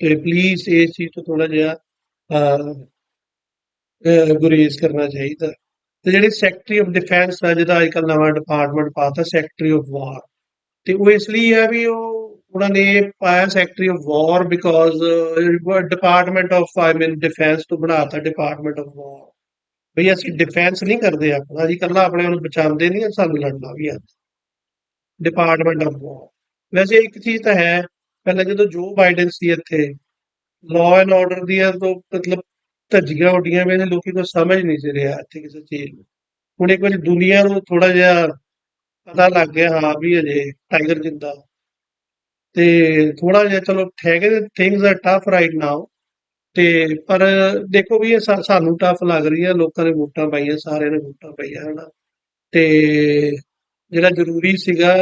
ਤੇ ਪਲੀਜ਼ ਇਸ ਚੀਜ਼ ਤੋਂ ਥੋੜਾ ਜਿਹਾ ਗੁਰੇਜ਼ ਕਰਨਾ ਚਾਹੀਦਾ। ਤੇ ਜਿਹੜੇ ਸੈਕਟਰੀ ਆਫ ਡਿਫੈਂਸ ਆ, ਜਿਹਦਾ ਅੱਜਕੱਲ ਨਵਾਂ ਡਿਪਾਰਟਮੈਂਟ ਪਾਤਾ ਸੈਕਟਰੀ ਆਫ ਵਾਰ ਤੇ ਉਹ ਇਸ ਲਈ ਹੈ ਵੀ ਉਹ, ਉਹਨਾਂ ਨੇ ਪਾਇਆ secretary of war because department of I mean defence ਤੋਂ ਬਣਾਤਾ ਡਿਪਾਰਟਮੈਂਟ ਆਫ ਵਾਰ ਬਈ ਅਸੀਂ ਡਿਫੈਂਸ ਨਹੀਂ ਕਰਦੇ ਆਪਣਾ ਅਸੀਂ ਇਕੱਲਾ ਆਪਣੇ ਨੂੰ ਬਚਾਉਂਦੇ ਨਹੀਂ ਸਾਨੂੰ ਲੜਨਾ ਵੀ ਆਉਂਦਾ ਡਿਪਾਰਟਮੈਂਟ ਆਫ ਵਾਰ ਵੈਸੇ ਇੱਕ ਚੀਜ਼ ਤਾਂ ਹੈ, ਪਹਿਲਾਂ ਜਦੋਂ ਜੋ ਬਾਈਡਨ ਸੀ ਇੱਥੇ ਲਾਅ ਐਂਡ ਆਰਡਰ ਦੀਆਂ ਤੋਂ ਮਤਲਬ ਧੱਜੀਆਂ ਉੱਡੀਆਂ ਵੇ ਲੋਕੀ ਕੋਈ ਸਮਝ ਨਹੀਂ ਸੀ ਰਿਹਾ ਇੱਥੇ ਕਿਸੇ ਚੀਜ਼ ਨੂੰ। ਹੁਣ ਇੱਕ ਵਾਰੀ ਦੁਨੀਆ ਨੂੰ ਥੋੜਾ ਜਿਹਾ ਪਤਾ ਲੱਗ ਗਿਆ, ਹਾਂ ਵੀ ਅਜੇ ਟਾਈਗਰ ਜਿੰਦਾ। ਤੇ ਥੋੜਾ ਜਿਹਾ ਚਲੋ ਹੈਗੇ things are tough right now ਤੇ ਪਰ ਦੇਖੋ ਵੀ ਇਹ ਸਾਨੂੰ ਟਫ ਲੱਗ ਰਹੀ ਹੈ ਲੋਕਾਂ ਨੇ ਵੋਟਾਂ ਪਾਈਆਂ, ਸਾਰਿਆਂ ਨੇ ਵੋਟਾਂ ਪਾਈਆਂ, ਹਨਾ। ਤੇ ਜਿਹੜਾ ਜ਼ਰੂਰੀ ਸੀਗਾ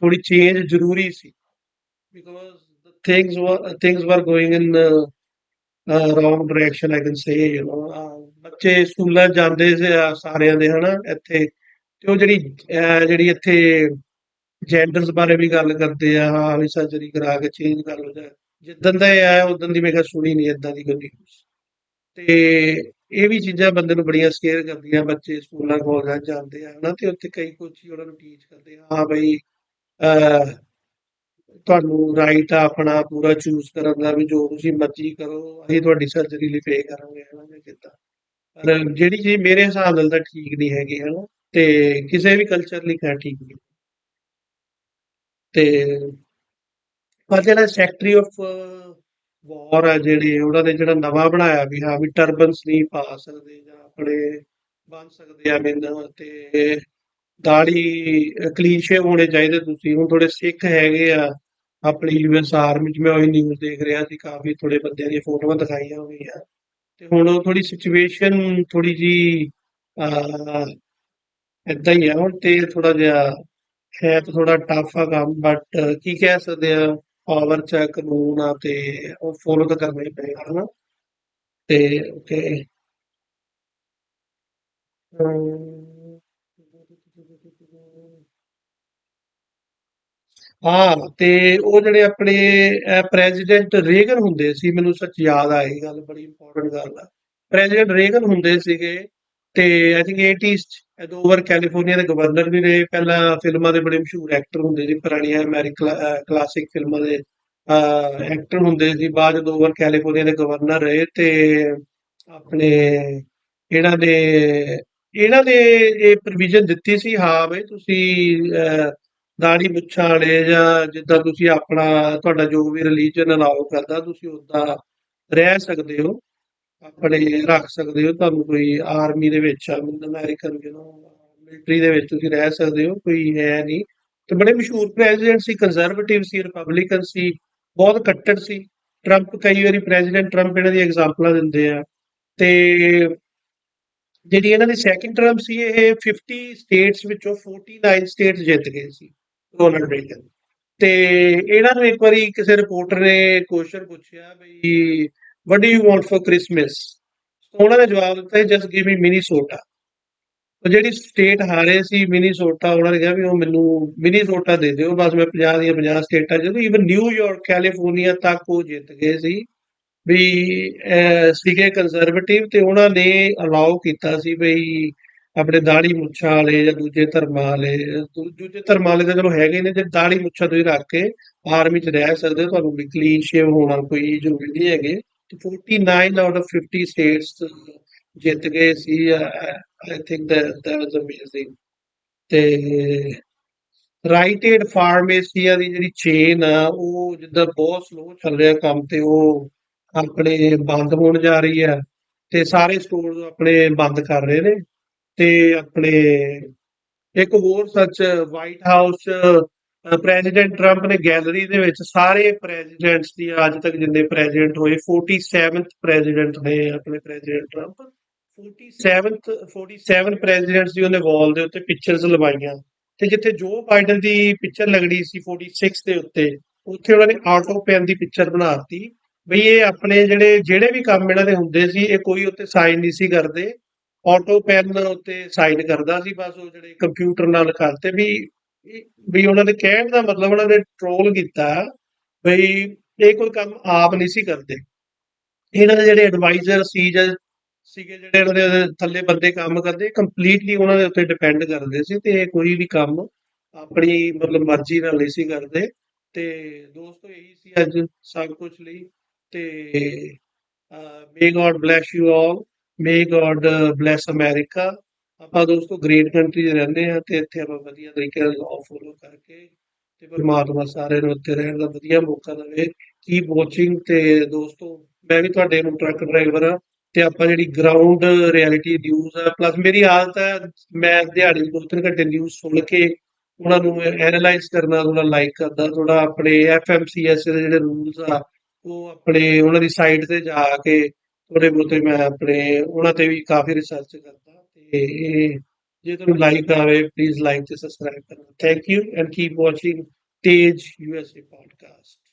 ਥੋੜੀ ਚੇਂਜ ਜ਼ਰੂਰੀ ਸੀ। Because things things were going in wrong direction I can say you know ਬੱਚੇ ਸਕੂਲਾਂ ਜਾਂਦੇ ਸੀ ਸਾਰਿਆਂ ਦੇ, ਹਨਾ, ਇੱਥੇ। ਤੇ ਉਹ ਜਿਹੜੀ ਜਿਹੜੀ ਇੱਥੇ ਜੈਂਡਰਸ ਬਾਰੇ ਵੀ ਗੱਲ ਕਰਦੇ ਆ ਹਾਂ ਵੀ ਸਰਜਰੀ ਕਰਾ ਕੇ ਚੇਂਜ ਕਰ ਲਓ ਜਾਂ ਜਿੱਦਣ ਦਾ ਇਹ ਆਇਆ, ਉਦੋਂ ਦੀ ਮੈਂ ਕਿਹਾ ਸੁਣੀ ਨਹੀਂ ਏਦਾਂ ਦੀ ਕੋਈ ਤੇ ਇਹ ਵੀ ਚੀਜ਼ਾਂ ਬੰਦੇ ਨੂੰ ਬੜੀਆਂ ਸਕੇਅਰ ਕਰਦੀਆਂ, ਬੱਚੇ ਸਕੂਲਾਂ, ਕਾਲਜਾਂ ਜਾਂਦੇ ਆ, ਹਨਾ, ਤੇ ਉੱਥੇ ਕਈ ਕੁਝ ਉਹਨਾਂ ਨੂੰ ਟੀਚ ਕਰਦੇ ਆ, ਹਾਂ ਬਈ ਤੁਹਾਨੂੰ ਰਾਈਟ ਆ ਆਪਣਾ, ਪੂਰਾ ਚੂਜ਼ ਕਰਨ ਦਾ ਵੀ ਜੋ ਤੁਸੀਂ ਮਰਜ਼ੀ ਕਰੋ, ਅਸੀਂ ਤੁਹਾਡੀ ਸਰਜਰੀ ਲਈ ਪੇ ਕਰਾਂਗੇ, ਹਨਾ, ਜਾਂ ਪਰ ਜਿਹੜੀ ਚੀਜ਼ ਮੇਰੇ ਹਿਸਾਬ ਨਾਲ ਤਾਂ ਠੀਕ ਨਹੀਂ ਹੈਗੀ, ਹਨਾ, ਤੇ ਕਿਸੇ ਵੀ ਕਲਚਰ ਲਈ ਕਹਿ ਠੀਕ ਨਹੀਂ। ਤੇ ਪਰ ਜਿਹੜਾ ਸੈਕਟਰੀ ਆਫ ਵਾਰ ਆ ਜਿਹੜੇ, ਉਹਨਾਂ ਨੇ ਜਿਹੜਾ ਨਵਾਂ ਬਣਾਇਆ ਵੀ ਹਾਂ ਵੀ ਟਰਬਨਸ ਨਹੀਂ ਪਾ ਸਕਦੇ ਜਾਂ ਆਪਣੇ ਬਣ ਸਕਦੇ ਆ ਮੈਨ ਤੇ ਦਾੜੀ ਕਲੀਨ ਸ਼ੇਵ ਹੋਣੇ ਚਾਹੀਦੇ ਤੁਸੀਂ। ਹੁਣ ਥੋੜੇ ਸਿੱਖ ਹੈਗੇ ਆ। ਆਪਣੀ ਯੂਐਸ ਆਰਮੀ ਚ ਮੈਂ ਉਹੀ ਨਿਊਜ਼ ਦੇਖ ਰਿਹਾ ਸੀ, ਕਾਫੀ ਥੋੜੇ ਬੰਦਿਆਂ ਦੀਆਂ ਫੋਟੋਆਂ ਦਿਖਾਈਆਂ ਹੋਈਆਂ। ਤੇ ਹੁਣ ਉਹ ਥੋੜੀ ਸਿਚੁਏਸ਼ਨ ਥੋੜੀ ਜੀ ਅਹ, ਏਦਾਂ ਹੀ ਆ। ਹੁਣ ਤੇ ਥੋੜਾ ਜਿਹਾ ਹੈ ਤਾਂ ਥੋੜਾ ਟਫ ਆ ਕੰਮ ਬਟ ਕੀ ਕਹਿ ਸਕਦੇ ਆ? ਪਾਵਰ ਚ ਆ, ਕਾਨੂੰਨ ਆ ਤੇ ਉਹ ਫੋਲੋ ਤਾਂ ਕਰਨਾ ਹੀ ਪਏਗਾ ਹਨਾ? ਤੇ ਓਕੇ ਹਾਂ ਤੇ ਉਹ ਜਿਹੜੇ ਆਪਣੇ ਪ੍ਰੈਜ਼ੀਡੈਂਟ ਰੇਗਨ ਹੁੰਦੇ ਸੀ ਮੈਨੂੰ ਸੱਚ ਯਾਦ ਆ ਇਹ ਗੱਲ ਬੜੀ ਇੰਪੋਰਟੈਂਟ ਗੱਲ ਆ। ਪ੍ਰੈਜ਼ੀਡੈਂਟ ਰੇਗਨ ਹੁੰਦੇ ਸੀਗੇ ਤੇ ਆਈ ਥਿੰਕ 80s ਚ ਕੈਲੀਫੋਰਨੀਆ ਦੇ ਗਵਰਨਰ ਵੀ ਰਹੇ। ਪਹਿਲਾਂ ਫਿਲਮਾਂ ਦੇ ਬੜੇ ਮਸ਼ਹੂਰ ਐਕਟਰ ਹੁੰਦੇ ਸੀ ਪੁਰਾਣੀਆਂ ਅਮਰੀਕਾ ਕਲਾਸਿਕ ਫਿਲਮਾਂ ਦੇ ਐਕਟਰ ਹੁੰਦੇ ਸੀ। ਬਾਅਦ ਦੋ ਕੈਲੀਫੋਰਨੀਆ ਦੇ ਗਵਰਨਰ ਰਹੇ ਤੇ ਆਪਣੇ ਇਹਨਾਂ ਦੇ ਇਹਨਾਂ ਨੇ ਇਹ ਪ੍ਰੋਵੀਜ਼ਨ ਦਿੱਤੀ ਸੀ ਹਾਂ ਬਈ ਤੁਸੀਂ ਅਹ, ਦਾੜੀ ਮੁੱਛਾਂ ਵਾਲੇ ਜਾਂ ਜਿੱਦਾਂ ਤੁਸੀਂ ਆਪਣਾ ਤੁਹਾਡਾ ਜੋ ਵੀ ਰਿਲੀਜਨ ਅਲਾਉ ਕਰਦਾ ਤੁਸੀਂ ਉਦਾਂ ਰਹਿ ਸਕਦੇ ਹੋ। ਆਪਣੇ ਰੱਖ ਸਕਦੇ ਹੋ, ਤੁਹਾਨੂੰ ਕੋਈ ਆਰਮੀ ਦੇ ਵਿੱਚ ਅਮਰੀਕਨ ਯੂ ਮਿਲਟਰੀ ਦੇ ਵਿੱਚ ਤੁਸੀਂ ਰਹਿ ਸਕਦੇ ਹੋ, ਕੋਈ ਹੈ ਨਹੀਂ। ਤੇ ਬੜੇ ਮਸ਼ਹੂਰ ਪ੍ਰੈਜ਼ੀਡੈਂਟ ਸੀ ਕੰਜ਼ਰਵੇਟਿਵ ਸੀ ਰਿਪਬਲਿਕਨ ਸੀ, ਬਹੁਤ ਕੱਟੜ ਸੀ। ਟਰੰਪ ਕਈ ਵਾਰੀ ਪ੍ਰੈਜ਼ੀਡੈਂਟ ਟਰੰਪ ਇਹਨਾਂ ਦੀ ਐਗਜ਼ਾਮਪਲਾਂ ਦਿੰਦੇ ਆ। ਤੇ ਜਿਹੜੀ ਇਹਨਾਂ ਦੀ ਸੈਕਿੰਡ ਟਰਮ ਸੀ, ਇਹ 50 ਸਟੇਟਸ ਵਿੱਚੋਂ 49 ਸਟੇਟਸ ਜਿੱਤ ਗਏ ਸੀ ਰੋਨਲਡ ਰੇਗਨ ਤੇ ਇਹਨਾਂ ਨੂੰ ਇੱਕ ਵਾਰੀ ਕਿਸੇ ਰਿਪੋਰਟਰ ਨੇ ਕੁਐਸਚਨ ਪੁੱਛਿਆ ਬਈ what do you want for Christmas ਉਹਨਾਂ ਨੇ ਜਵਾਬ ਦਿੱਤਾ ਜਸਟ ਗਿਵ ਮੀ ਮਿਨੀਸੋਟਾ ਉਹ ਜਿਹੜੀ ਸਟੇਟ ਹਾਰੇ ਸੀ ਮਿਨੀਸੋਟਾ ਉਹਨਾਂ ਨੇ ਕਿਹਾ ਵੀ ਉਹ ਮੈਨੂੰ ਮਿਨੀਸੋਟਾ ਦੇ ਦਿਓ, ਬਸ ਮੈਂ 50 ਦੀਆਂ 50 ਸਟੇਟਾਂ, ਜਦੋਂ ਇਵਨ ਨਿਊਯਾਰਕ ਕੈਲੀਫੋਰਨੀਆ ਤੱਕ ਉਹ ਜਿੱਤ ਗਏ ਸੀ ਵੀ ਸੀਗੇ ਕੰਜ਼ਰਵੇਟਿਵ ਤੇ ਉਹਨਾਂ ਨੇ ਅਲਾਉ ਕੀਤਾ ਸੀ ਬਈ ਆਪਣੇ ਦਾੜੀ ਮੁੱਛਾਂ ਵਾਲੇ ਜਾਂ ਦੂਜੇ ਧਰਮਾਂ ਵਾਲੇ ਦੂਜੇ ਧਰਮਾਂ ਵਾਲੇ ਤਾਂ ਚਲੋ ਹੈਗੇ ਨੇ, ਜੇ ਦਾੜੀ ਮੁੱਛਾਂ ਤੁਸੀਂ ਰੱਖ ਕੇ ਆਰਮੀ 'ਚ ਰਹਿ ਸਕਦੇ ਹੋ, ਤੁਹਾਨੂੰ ਵੀ ਸ਼ੇਵ ਹੋਣਾ ਕੋਈ ਜ਼ਰੂਰੀ ਨਹੀਂ ਹੈਗੇ। 49 ਆਊਟ ਆਫ 50 ਸਟੇਟਸ ਜਿੱਤ ਗਏ ਸੀ I think that that was amazing ਤੇ ਰਾਈਟ ਏਡ ਫਾਰਮੇਸੀਆ ਦੀ ਜਿਹੜੀ ਚੇਨ ਆ, ਉਹ ਜਿੱਦਾਂ ਬਹੁਤ ਸਲੋ ਚੱਲ ਰਿਹਾ ਕੰਮ ਤੇ, ਉਹ ਆਪਣੇ ਬੰਦ ਹੋਣ ਜਾ ਰਹੀ ਹੈ ਤੇ ਸਾਰੇ ਸਟੋਰਸ ਆਪਣੇ ਬੰਦ ਕਰ ਰਹੇ ਨੇ ਤੇ ਆਪਣੇ ਇੱਕ ਹੋਰ ਸੱਚ ਵਾਈਟ ਹਾਊਸ ਪ੍ਰੈਜ਼ੀਡੈਂਟ ਟਰੰਪ ਨੇ ਗੈਲਰੀ ਦੇ ਵਿੱਚ ਸਾਰੇ ਪ੍ਰੈਜ਼ੀਡੈਂਟਸ ਦੀ ਅੱਜ ਤੱਕ ਜਿੰਨੇ ਪ੍ਰੈਜ਼ੀਡੈਂਟ ਹੋਏ 47th ਪ੍ਰੈਜ਼ੀਡੈਂਟ ਨੇ ਆਪਣੇ ਪ੍ਰੈਜ਼ੀਡੈਂਟ ਟਰੰਪ 47th 47 ਪ੍ਰੈਜ਼ੀਡੈਂਟਸ ਦੀ ਉਹਨੇ ਵਾਲ ਦੇ ਉੱਤੇ ਪਿਕਚਰਸ ਲਵਾਈਆਂ। ਤੇ ਜਿੱਥੇ ਜੋ ਬਾਈਡਨ ਦੀ ਪਿਕਚਰ ਲੱਗਣੀ ਸੀ 46 ਦੇ ਉੱਤੇ, ਉੱਥੇ ਉਹਨਾਂ ਨੇ ਆਟੋ ਪੈਨ ਦੀ ਪਿਕਚਰ ਬਣਾਤੀ ਬਈ ਇਹ ਆਪਣੇ ਜਿਹੜੇ ਜਿਹੜੇ ਵੀ ਕੰਮ ਇਹਨਾਂ ਦੇ ਹੁੰਦੇ ਸੀ, ਇਹ ਕੋਈ ਉੱਤੇ ਸਾਈਨ ਨਹੀਂ ਸੀ ਕਰਦੇ। ਆਟੋ ਪੈਨ ਉੱਤੇ ਸਾਈਨ ਕਰਦਾ ਸੀ, ਬਸ ਉਹ ਜਿਹੜੇ ਕੰਪਿਊਟਰ ਨਾਲ ਕਰਤੇ। ਵੀ ਵੀ ਉਹਨਾਂ ਦੇ ਕਹਿਣ ਦਾ ਮਤਲਬ ਉਹਨਾਂ ਨੇ ਟ੍ਰੋਲ ਕੀਤਾ ਬਈ ਇਹ ਕੋਈ ਕੰਮ ਆਪ ਨਹੀਂ ਸੀ ਕਰਦੇ। ਇਹਨਾਂ ਦੇ ਜਿਹੜੇ ਐਡਵਾਈਜ਼ਰ ਸੀ ਜਾਂ ਸੀਗੇ ਜਿਹੜੇ ਉਹਨਾਂ ਦੇ ਥੱਲੇ ਬੰਦੇ ਕੰਮ ਕਰਦੇ ਕੰਪਲੀਟਲੀ ਉਹਨਾਂ ਦੇ ਉੱਤੇ ਡਿਪੈਂਡ ਕਰਦੇ ਸੀ ਤੇ ਇਹ ਕੋਈ ਵੀ ਕੰਮ ਆਪਣੀ ਮਤਲਬ ਮਰਜ਼ੀ ਨਾਲ ਨਹੀਂ ਸੀ ਕਰਦੇ। ਤੇ ਦੋਸਤੋ ਇਹੀ ਸੀ ਅੱਜ ਸਭ ਕੁਝ ਲਈ ਤੇ may God bless you all may God bless America ਆਪਾਂ ਦੋਸਤੋ ਗ੍ਰੇਟ ਕੰਟਰੀ 'ਚ ਰਹਿੰਦੇ ਆ ਤੇ ਇੱਥੇ ਆਪਾਂ ਵਧੀਆ ਤਰੀਕੇ ਨਾਲ ਲਾਅ ਫੋਲੋ ਕਰਕੇ ਤੇ ਪਰਮਾਤਮਾ ਸਾਰਿਆਂ ਨੂੰ ਉੱਤੇ ਰਹਿਣ ਦਾ ਵਧੀਆ ਮੌਕਾ ਦੇਵੇ। ਕੀਪ ਵਾਚਿੰਗ ਤੇ ਦੋਸਤੋ ਮੈਂ ਵੀ ਤੁਹਾਡੇ ਨੂੰ ਟਰੱਕ ਡਰਾਈਵਰ ਆ ਤੇ ਆਪਾਂ ਜਿਹੜੀ ਗਰਾਊਂਡ ਰਿਐਲਿਟੀ ਨਿਊਜ਼ ਆ ਪਲੱਸ ਮੇਰੀ ਆਦਤ ਹੈ ਮੈਂ ਦਿਹਾੜੀ ਦੋ ਤਿੰਨ ਘੰਟੇ ਨਿਊਜ਼ ਸੁਣ ਕੇ ਉਹਨਾਂ ਨੂੰ ਐਨਾਲਾਈਜ਼ ਕਰਨਾ ਥੋੜਾ ਲਾਈਕ ਕਰਦਾ ਥੋੜਾ ਆਪਣੇ ਐਫਐਮਸੀਐਸ ਦੇ ਜਿਹੜੇ ਰੂਲਸ ਆ, ਉਹ ਆਪਣੇ ਉਹਨਾਂ ਦੀ ਸਾਈਟ ਤੇ ਜਾ ਕੇ ਥੋੜੇ ਬਹੁਤੇ ਮੈਂ ਆਪਣੇ ਉਹਨਾਂ ਤੇ ਵੀ ਕਾਫੀ ਰਿਸਰਚ ਕਰਦਾ। ਇਹ ਜੇ ਤੁਹਾਨੂੰ ਲਾਈਕ ਆਵੇ ਪਲੀਜ਼ ਲਾਈਕ ਤੇ ਸਬਸਕ੍ਰਾਈਬ ਕਰਨਾ। Thank you and keep watching Tej USA podcast